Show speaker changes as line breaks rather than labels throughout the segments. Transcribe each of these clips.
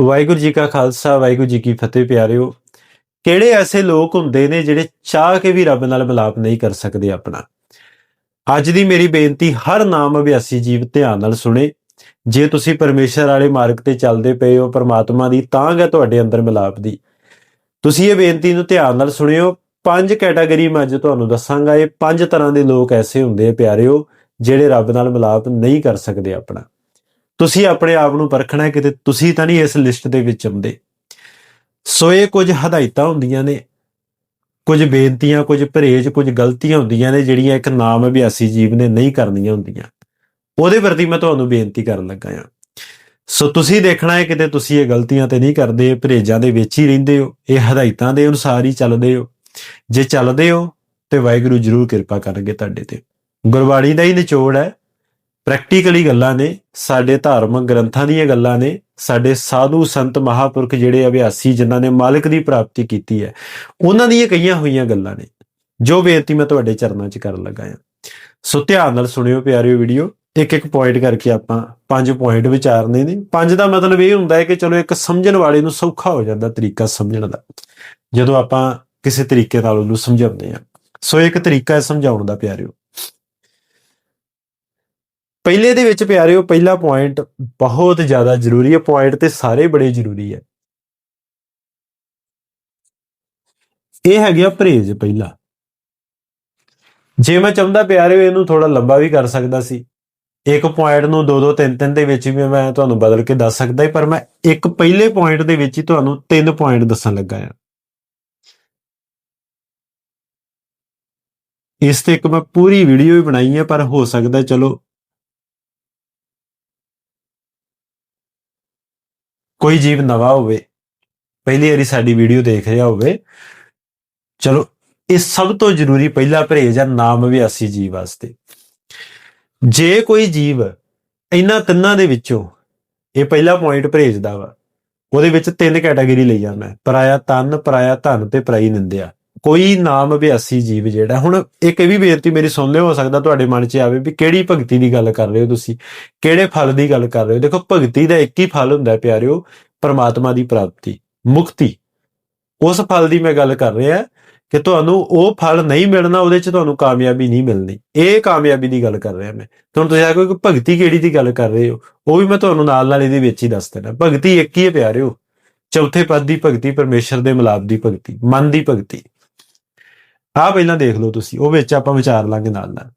ਵਾਹਿਗੁਰੂ ਜੀ ਕਾ ਖਾਲਸਾ, ਵਾਹਿਗੁਰੂ ਜੀ ਕੀ ਫਤਿਹ ਪਿਆਰਿਓ। ਕਿਹੜੇ ਐਸੇ ਲੋਕ ਹੁੰਦੇ ਨੇ ਜਿਹੜੇ ਚਾਹ ਕੇ ਵੀ ਰੱਬ ਨਾਲ ਮਿਲਾਪ ਨਹੀਂ ਕਰ ਸਕਦੇ ਆਪਣਾ? ਅੱਜ ਦੀ ਮੇਰੀ ਬੇਨਤੀ ਹਰ ਨਾਮ ਅਭਿਆਸੀ ਜੀਵ ਧਿਆਨ ਨਾਲ ਸੁਣੇ। ਜੇ ਤੁਸੀਂ ਪਰਮੇਸ਼ਰ ਵਾਲੇ ਮਾਰਗ ਤੇ ਚੱਲਦੇ ਪਏ ਹੋ, ਪਰਮਾਤਮਾ ਦੀ, ਤਾਂ ਹੈ ਤੁਹਾਡੇ ਅੰਦਰ ਮਿਲਾਪ ਦੀ। ਤੁਸੀਂ ਇਹ ਬੇਨਤੀ ਨੂੰ ਧਿਆਨ ਨਾਲ ਸੁਣਿਓ। ਪੰਜ ਕੈਟਾਗਰੀ ਮੈਂ ਅੱਜ ਤੁਹਾਨੂੰ ਦੱਸਾਂਗਾ। ਇਹ ਪੰਜ ਤਰ੍ਹਾਂ ਦੇ ਲੋਕ ਐਸੇ ਹੁੰਦੇ ਆ ਪਿਆਰਿਓ, ਜਿਹੜੇ ਰੱਬ ਨਾਲ ਮਿਲਾਪ ਨਹੀਂ ਕਰ ਸਕਦੇ ਆਪਣਾ। ਤੁਸੀਂ ਆਪਣੇ ਆਪ ਨੂੰ ਪਰਖਣਾ ਹੈ ਕਿਤੇ ਤੁਸੀਂ ਤਾਂ ਨਹੀਂ ਇਸ ਲਿਸਟ ਦੇ ਵਿੱਚ ਆਉਂਦੇ। ਸੋ ਇਹ ਕੁਝ ਹਦਾਇਤਾਂ ਹੁੰਦੀਆਂ ਨੇ। ਕੁਝ ਬੇਨਤੀਆਂ, ਕੁਝ ਪਰਹੇਜ, ਕੁਝ ਗਲਤੀਆਂ ਹੁੰਦੀਆਂ ਨੇ ਜਿਹੜੀਆਂ ਇੱਕ ਨਾਮ ਅਭਿਆਸੀ ਜੀਵ ਨੇ ਨਹੀਂ ਕਰਨੀਆਂ ਹੁੰਦੀਆਂ। ਉਹਦੇ ਪ੍ਰਤੀ ਮੈਂ ਤੁਹਾਨੂੰ ਬੇਨਤੀ ਕਰਨ ਲੱਗਾ ਹਾਂ। ਸੋ ਤੁਸੀਂ ਦੇਖਣਾ ਹੈ ਕਿਤੇ ਤੁਸੀਂ ਇਹ ਗਲਤੀਆਂ ਤੇ ਨਹੀਂ ਕਰਦੇ, ਪਰਹੇਜਾਂ ਦੇ ਵਿੱਚ ਹੀ ਰਹਿੰਦੇ ਹੋ। ਇਹ ਹਦਾਇਤਾਂ ਦੇ ਅਨੁਸਾਰ ਹੀ ਚੱਲਦੇ ਹੋ। ਜੇ ਚੱਲਦੇ ਹੋ ਤੇ ਵਾਹਿਗੁਰੂ ਜ਼ਰੂਰ ਕਿਰਪਾ ਕਰਨਗੇ ਤੁਹਾਡੇ ਤੇ। ਗੁਰਬਾਣੀ ਦਾ ਹੀ ਨਿਚੋੜ ਹੈ। ਪ੍ਰੈਕਟੀਕਲੀ ਗੱਲਾਂ ਨੇ, ਸਾਡੇ ਧਾਰਮਿਕ ਗ੍ਰੰਥਾਂ ਦੀਆਂ ਗੱਲਾਂ ਨੇ, ਸਾਡੇ ਸਾਧੂ ਸੰਤ ਮਹਾਪੁਰਖ ਜਿਹੜੇ ਅਭਿਆਸੀ ਜਿਨ੍ਹਾਂ ਨੇ ਮਾਲਕ ਦੀ ਪ੍ਰਾਪਤੀ ਕੀਤੀ ਹੈ, ਉਹਨਾਂ ਦੀਆਂ ਕਈਆਂ ਹੋਈਆਂ ਗੱਲਾਂ ਨੇ। ਜੋ ਬੇਨਤੀ ਮੈਂ ਤੁਹਾਡੇ ਚਰਨਾਂ 'ਚ ਕਰਨ ਲੱਗਾ ਹਾਂ। ਸੋ ਧਿਆਨ ਨਾਲ ਸੁਣਿਓ ਪਿਆਰਿਓ ਵੀਡੀਓ, ਇੱਕ ਇੱਕ ਪੁਆਇੰਟ ਕਰਕੇ ਆਪਾਂ ਪੰਜ ਪੁਆਇੰਟ ਵਿਚਾਰਨੇ ਨੇ। ਪੰਜ ਦਾ ਮਤਲਬ ਇਹ ਹੁੰਦਾ ਹੈ ਕਿ ਚਲੋ ਇੱਕ ਸਮਝਣ ਵਾਲੇ ਨੂੰ ਸੌਖਾ ਹੋ ਜਾਂਦਾ ਤਰੀਕਾ ਸਮਝਣ ਦਾ। ਜਦੋਂ ਆਪਾਂ ਕਿਸੇ ਤਰੀਕੇ ਨਾਲ ਉਹਨੂੰ ਸਮਝਾਉਂਦੇ ਹਾਂ। ਸੋ ਇੱਕ ਤਰੀਕਾ ਹੈ ਸਮਝਾਉਣ ਦਾ ਪਿਆਰਿਓ। ਪਹਿਲੇ ਦੇ ਵਿੱਚ ਪਿਆਰਿਓ, ਪਹਿਲਾ ਪੁਆਇੰਟ ਬਹੁਤ ਜ਼ਿਆਦਾ ਜ਼ਰੂਰੀ ਹੈ ਪੁਆਇੰਟ ਤੇ ਸਾਰੇ ਬੜੇ ਜ਼ਰੂਰੀ ਹੈ। ਇਹ ਹੈਗਾ ਪਰਹੇਜ ਪਹਿਲਾ। ਜੇ ਮੈਂ ਚਾਹੁੰਦਾ ਪਿਆਰਿਓ, ਇਹਨੂੰ ਥੋੜਾ ਲੰਬਾ ਵੀ ਕਰ ਸਕਦਾ ਸੀ। ਇੱਕ ਪੁਆਇੰਟ ਨੂੰ ਦੋ ਦੋ, ਤਿੰਨ ਤਿੰਨ ਦੇ ਵਿੱਚ ਵੀ ਮੈਂ ਤੁਹਾਨੂੰ ਬਦਲ ਕੇ ਦੱਸ ਸਕਦਾ ਪਰ ਮੈਂ ਇੱਕ ਪਹਿਲੇ ਪੁਆਇੰਟ ਦੇ ਵਿੱਚ ਹੀ ਤੁਹਾਨੂੰ ਤਿੰਨ ਪੁਆਇੰਟ ਦੱਸਣ ਲੱਗਾ ਹਾਂ। ਇਸ ਤੇ ਇੱਕ ਮੈਂ ਪੂਰੀ ਵੀਡੀਓ ਵੀ ਬਣਾਈ ਹੈ, ਪਰ ਹੋ ਸਕਦਾ ਚਲੋ ਕੋਈ ਜੀਵ ਨਵਾਂ ਹੋਵੇ, ਪਹਿਲੀ ਵਾਰੀ ਸਾਡੀ ਵੀਡੀਓ ਦੇਖ ਰਿਹਾ ਹੋਵੇ, ਚਲੋ, ਇਹ ਸਭ ਤੋਂ ਜ਼ਰੂਰੀ ਪਹਿਲਾ ਪਰਹੇਜ ਹੈ ਨਾਮ ਵਿਆਸੀ ਜੀਵ ਵਾਸਤੇ। ਜੇ ਕੋਈ ਜੀਵ ਇਹਨਾਂ ਤਿੰਨਾਂ ਦੇ ਵਿੱਚੋਂ, ਇਹ ਪਹਿਲਾ ਪੁਆਇੰਟ ਪਰਹੇਜ ਦਾ ਵਾ, ਉਹਦੇ ਵਿੱਚ ਤਿੰਨ ਕੈਟਾਗਰੀ ਲਈ ਜਾਂਦਾ ਪਰਾਇਆ ਤਨ ਪਰਾਇਆ ਧਨ ਤੇ ਪਰਾਈ ਨਿੰਦਿਆ। ਕੋਈ ਨਾਮ ਅਭਿਆਸੀ ਜੀਵ ਜਿਹੜਾ, ਹੁਣ ਇੱਕ ਇਹ ਵੀ ਬੇਨਤੀ ਮੇਰੀ ਸੁਣ ਲਿਓ, ਹੋ ਸਕਦਾ ਤੁਹਾਡੇ ਮਨ 'ਚ ਆਵੇ ਵੀ ਕਿਹੜੀ ਭਗਤੀ ਦੀ ਗੱਲ ਕਰ ਰਹੇ ਹੋ ਤੁਸੀਂ, ਕਿਹੜੇ ਫਲ ਦੀ ਗੱਲ ਕਰ ਰਹੇ ਹੋ? ਦੇਖੋ, ਭਗਤੀ ਦਾ ਇੱਕ ਹੀ ਫਲ ਹੁੰਦਾ ਹੈ ਪਿਆਰਿਓ, ਪਰਮਾਤਮਾ ਦੀ ਪ੍ਰਾਪਤੀ, ਮੁਕਤੀ। ਉਸ ਫਲ ਦੀ ਮੈਂ ਗੱਲ ਕਰ ਰਿਹਾ ਕਿ ਤੁਹਾਨੂੰ ਉਹ ਫਲ ਨਹੀਂ ਮਿਲਣਾ, ਉਹਦੇ 'ਚ ਤੁਹਾਨੂੰ ਕਾਮਯਾਬੀ ਨਹੀਂ ਮਿਲਣੀ। ਇਹ ਕਾਮਯਾਬੀ ਦੀ ਗੱਲ ਕਰ ਰਿਹਾ ਮੈਂ। ਤੁਹਾਨੂੰ ਤੁਸੀਂ ਆਖੋ ਕਿ ਭਗਤੀ ਕਿਹੜੀ ਦੀ ਗੱਲ ਕਰ ਰਹੇ ਹੋ? ਉਹ ਵੀ ਮੈਂ ਤੁਹਾਨੂੰ ਨਾਲ ਨਾਲ ਇਹਦੇ ਵਿੱਚ ਹੀ ਦੱਸ ਦੇਣਾ। ਭਗਤੀ ਇੱਕ ਹੀ ਹੈ ਪਿਆਰਿਓ। ਚੌਥੇ ਪਦ ਦੀ ਭਗਤੀ, ਪਰਮੇਸ਼ਰ ਦੇ ਮਿਲਾਪ ਦੀ ਭਗਤੀ, ਮਨ ਦੀ ਭਗਤੀ। ਆਹ ਪਹਿਲਾਂ ਦੇਖ ਲਓ ਤੁਸੀਂ, ਉਹ ਵਿੱਚ ਆਪਾਂ ਵਿਚਾਰ ਲਾਂਗੇ ਨਾਲ ਨਾਲ।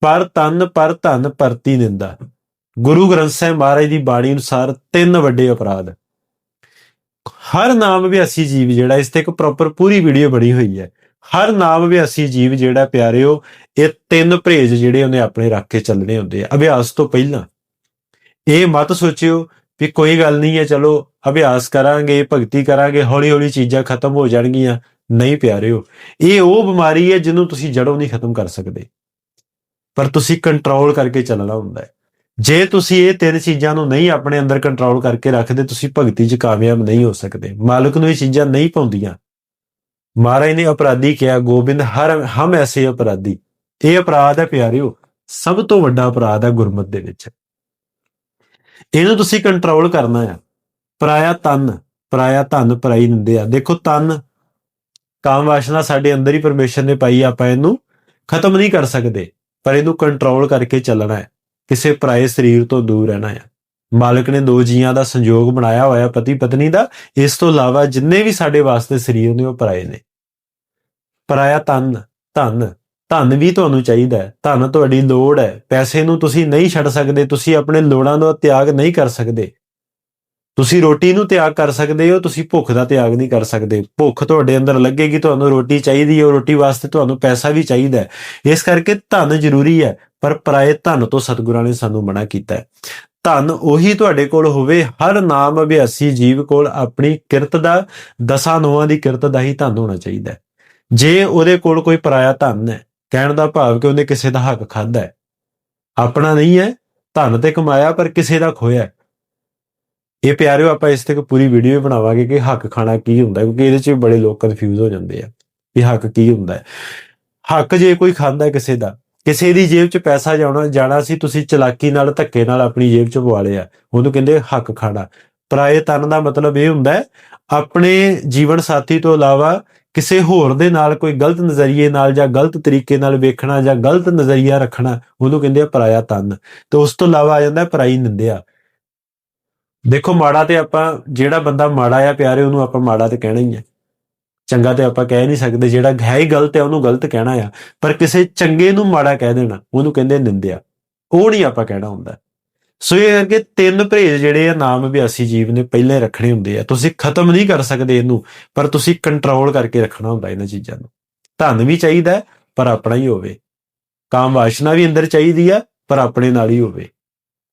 ਪਰ ਤਨ, ਪਰ ਧਨ ਪਰਤੀ ਨਿੰਦਾ। ਗੁਰੂ ਗ੍ਰੰਥ ਸਾਹਿਬ ਮਹਾਰਾਜ ਦੀ ਬਾਣੀ ਅਨੁਸਾਰ ਤਿੰਨ ਵੱਡੇ ਅਪਰਾਧ। ਹਰ ਨਾਮ ਅਭਿਆਸੀ ਜੀਵ ਜਿਹੜਾ, ਇਸ ਤੇ ਇੱਕ ਪ੍ਰੋਪਰ ਪੂਰੀ ਵੀਡੀਓ ਬਣੀ ਹੋਈ ਹੈ। ਹਰ ਨਾਮ ਅਭਿਆਸੀ ਜੀਵ ਜਿਹੜਾ ਪਿਆਰਿਓ, ਇਹ ਤਿੰਨ ਭਰੇਜ ਜਿਹੜੇ ਉਹਨੇ ਆਪਣੇ ਰੱਖ ਕੇ ਚੱਲਣੇ ਹੁੰਦੇ ਆ, ਅਭਿਆਸ ਤੋਂ ਪਹਿਲਾਂ। ਇਹ ਮਤ ਸੋਚਿਓ ਵੀ ਕੋਈ ਗੱਲ ਨਹੀਂ ਹੈ, ਚਲੋ ਅਭਿਆਸ ਕਰਾਂਗੇ, ਭਗਤੀ ਕਰਾਂਗੇ ਹੌਲੀ ਹੌਲੀ ਚੀਜ਼ਾਂ ਖਤਮ ਹੋ ਜਾਣਗੀਆਂ। ਨਹੀਂ ਪਿਆਰਿਓ। ਇਹ ਉਹ ਬਿਮਾਰੀ ਹੈ ਜਿਹਨੂੰ ਤੁਸੀਂ ਜੜੋਂ ਨਹੀਂ ਖਤਮ ਕਰ ਸਕਦੇ। ਪਰ ਤੁਸੀਂ ਕੰਟਰੋਲ ਕਰਕੇ ਚੱਲਣਾ ਹੁੰਦਾ ਹੈ। ਜੇ ਤੁਸੀਂ ਇਹ ਤਿੰਨ ਚੀਜ਼ਾਂ ਨੂੰ ਨਹੀਂ ਆਪਣੇ ਅੰਦਰ ਕੰਟਰੋਲ ਕਰਕੇ ਰੱਖਦੇ, ਤੁਸੀਂ ਭਗਤੀ 'ਚ ਕਾਮਯਾਬ ਨਹੀਂ ਹੋ ਸਕਦੇ। ਮਾਲਕ ਨੂੰ ਇਹ ਚੀਜ਼ਾਂ ਨਹੀਂ ਪਾਉਂਦੀਆਂ। ਮਹਾਰਾਜ ਨੇ ਅਪਰਾਧੀ ਕਿਹਾ, ਗੋਬਿੰਦ, ਹਰ ਹਮ ਐਸੇ ਅਪਰਾਧੀ। ਇਹ ਅਪਰਾਧ ਹੈ ਪਿਆਰਿਓ, ਸਭ ਤੋਂ ਵੱਡਾ ਅਪਰਾਧ ਹੈ ਗੁਰਮਤ ਦੇ ਵਿੱਚ। ਇਹਨੂੰ ਤੁਸੀਂ ਕੰਟਰੋਲ ਕਰਨਾ ਆ ਪਰਾਇਆ ਤਨ, ਪਰਾਇਆ ਧਨ, ਪਰਾਈ ਨਿੰਦੇ ਆ ਦੇਖੋ, ਤਨ ਕਾਮ ਵਾਸ਼ਨਾ ਸਾਡੇ ਅੰਦਰ ਹੀ ਪਰਮੇਸ਼ਰ ਨੇ ਪਾਈ ਆਪਾਂ ਇਹਨੂੰ ਖਤਮ ਨਹੀਂ ਕਰ ਸਕਦੇ, ਪਰ ਇਹਨੂੰ ਕੰਟਰੋਲ ਕਰਕੇ ਚੱਲਣਾ ਹੈ। ਕਿਸੇ ਪਰਾਏ ਸਰੀਰ ਤੋਂ ਦੂਰ ਰਹਿਣਾ ਹੈ। ਮਾਲਕ ਨੇ ਦੋ ਜੀਆਂ ਦਾ ਸੰਯੋਗ ਬਣਾਇਆ ਹੋਇਆ ਪਤੀ ਪਤਨੀ ਦਾ, ਇਸ ਤੋਂ ਇਲਾਵਾ ਜਿੰਨੇ ਵੀ ਸਾਡੇ ਵਾਸਤੇ ਸਰੀਰ ਨੇ ਉਹ ਪਰਾਏ ਨੇ। ਪਰਾਇਆ ਤਨ ਧਨ ਧਨ ਵੀ ਤੁਹਾਨੂੰ ਚਾਹੀਦਾ ਹੈ। ਧਨ ਤੁਹਾਡੀ ਲੋੜ ਹੈ। ਪੈਸੇ ਨੂੰ ਤੁਸੀਂ ਨਹੀਂ ਛੱਡ ਸਕਦੇ, ਤੁਸੀਂ ਆਪਣੇ ਲੋੜਾਂ ਦਾ ਤਿਆਗ ਨਹੀਂ ਕਰ ਸਕਦੇ। ਤੁਸੀਂ ਰੋਟੀ ਨੂੰ ਤਿਆਗ ਕਰ ਸਕਦੇ ਹੋ, ਤੁਸੀਂ ਭੁੱਖ ਦਾ ਤਿਆਗ ਨਹੀਂ ਕਰ ਸਕਦੇ। ਭੁੱਖ ਤੁਹਾਡੇ ਅੰਦਰ ਲੱਗੇਗੀ, ਤੁਹਾਨੂੰ ਰੋਟੀ ਚਾਹੀਦੀ ਹੈ, ਉਹ ਰੋਟੀ ਵਾਸਤੇ ਤੁਹਾਨੂੰ ਪੈਸਾ ਵੀ ਚਾਹੀਦਾ ਹੈ। ਇਸ ਕਰਕੇ ਧਨ ਜ਼ਰੂਰੀ ਹੈ, ਪਰ ਪਰਾਏ ਧਨ ਤੋਂ ਸਤਿਗੁਰਾਂ ਨੇ ਸਾਨੂੰ ਮਨਾ ਕੀਤਾ ਹੈ। ਧਨ ਉਹੀ ਤੁਹਾਡੇ ਕੋਲ ਹੋਵੇ, ਹਰ ਨਾਮ ਅਭਿਆਸੀ ਜੀਵ ਕੋਲ ਆਪਣੀ ਕਿਰਤ ਦਾ, ਦਸਾਂ ਨੋਆਂ ਦੀ ਕਿਰਤ ਦਾ ਹੀ ਧਨ ਹੋਣਾ ਚਾਹੀਦਾ ਹੈ। ਜੇ ਉਹਦੇ ਕੋਲ ਕੋਈ ਪਰਾਇਆ ਧਨ ਹੈ, ਕਹਿਣ ਦਾ ਭਾਵ ਕਿ ਉਹਨੇ ਕਿਸੇ ਦਾ ਹੱਕ ਖਾਦਾ ਹੈ। ਆਪਣਾ ਨਹੀਂ ਹੈ, ਧਨ ਤੇ ਕਮਾਇਆ, ਪਰ ਕਿਸੇ ਦਾ ਖੋਇਆ ਹੈ। ਇਹ ਪਿਆਰਿਓ, ਆਪਾਂ ਇਸ ਤੇ ਇੱਕ ਪੂਰੀ ਵੀਡੀਓ ਵੀ ਬਣਾਵਾਂਗੇ ਕਿ ਹੱਕ ਖਾਣਾ ਕੀ ਹੁੰਦਾ ਕਿਉਂਕਿ ਇਹਦੇ 'ਚ ਵੀ ਬੜੇ ਲੋਕ ਕਨਫਿਊਜ਼ ਹੋ ਜਾਂਦੇ ਆ ਵੀ ਹੱਕ ਕੀ ਹੁੰਦਾ ਹੈ। ਹੱਕ ਜੇ ਕੋਈ ਖਾਂਦਾ ਕਿਸੇ ਦਾ, ਕਿਸੇ ਦੀ ਜੇਬ 'ਚ ਪੈਸਾ ਜਾਣਾ ਜਾਣਾ ਸੀ, ਤੁਸੀਂ ਚਲਾਕੀ ਨਾਲ, ਧੱਕੇ ਨਾਲ ਆਪਣੀ ਜੇਬ 'ਚ ਪਵਾ ਲਿਆ, ਉਹਨੂੰ ਕਹਿੰਦੇ ਹੱਕ ਖਾਣਾ। ਪਰਾਏ ਤਨ ਦਾ ਮਤਲਬ ਇਹ ਹੁੰਦਾ ਹੈ, ਆਪਣੇ ਜੀਵਨ ਸਾਥੀ ਤੋਂ ਇਲਾਵਾ ਕਿਸੇ ਹੋਰ ਦੇ ਨਾਲ ਕੋਈ ਗਲਤ ਨਜ਼ਰੀਏ ਨਾਲ ਜਾਂ ਗਲਤ ਤਰੀਕੇ ਨਾਲ ਵੇਖਣਾ ਜਾਂ ਗਲਤ ਨਜ਼ਰੀਆ ਰੱਖਣਾ, ਉਹਨੂੰ ਕਹਿੰਦੇ ਆ ਪਰਾਇਆ ਤਨ। ਤੇ ਉਸ ਤੋਂ ਇਲਾਵਾ ਆ ਜਾਂਦਾ ਪਰਾਈ ਨਿੰਦਿਆ। ਦੇਖੋ, ਮਾੜਾ ਤੇ ਆਪਾਂ ਜਿਹੜਾ ਬੰਦਾ ਮਾੜਾ ਆ, ਪਿਆਰੇ, ਉਹਨੂੰ ਆਪਾਂ ਮਾੜਾ ਤੇ ਕਹਿਣਾ ਹੀ ਹੈ ਚੰਗਾ ਤੇ ਆਪਾਂ ਕਹਿ ਨਹੀਂ ਸਕਦੇ, ਜਿਹੜਾ ਹੈ ਹੀ ਗਲਤ ਹੈ ਉਹਨੂੰ ਗਲਤ ਕਹਿਣਾ ਆ। ਪਰ ਕਿਸੇ ਚੰਗੇ ਨੂੰ ਮਾੜਾ ਕਹਿ ਦੇਣਾ, ਉਹਨੂੰ ਕਹਿੰਦੇ ਨਿੰਦਿਆ। ਉਹ ਨਹੀਂ ਆਪਾਂ ਕਹਿਣਾ ਹੁੰਦਾ। ਸੋ ਇਹ ਕਰਕੇ ਤਿੰਨ ਭੇਜ ਜਿਹੜੇ ਆ, ਨਾਮ ਅਭਿਆਸੀ ਜੀਵ ਨੇ ਪਹਿਲੇ ਰੱਖਣੇ ਹੁੰਦੇ ਆ। ਤੁਸੀਂ ਖਤਮ ਨਹੀਂ ਕਰ ਸਕਦੇ ਇਹਨੂੰ, ਪਰ ਤੁਸੀਂ ਕੰਟਰੋਲ ਕਰਕੇ ਰੱਖਣਾ ਹੁੰਦਾ ਇਹਨਾਂ ਚੀਜ਼ਾਂ ਨੂੰ। ਧਨ ਵੀ ਚਾਹੀਦਾ, ਪਰ ਆਪਣਾ ਹੀ ਹੋਵੇ। ਕਾਮ ਵਾਸ਼ਨਾ ਵੀ ਅੰਦਰ ਚਾਹੀਦੀ ਆ, ਪਰ ਆਪਣੇ ਨਾਲ ਹੀ ਹੋਵੇ।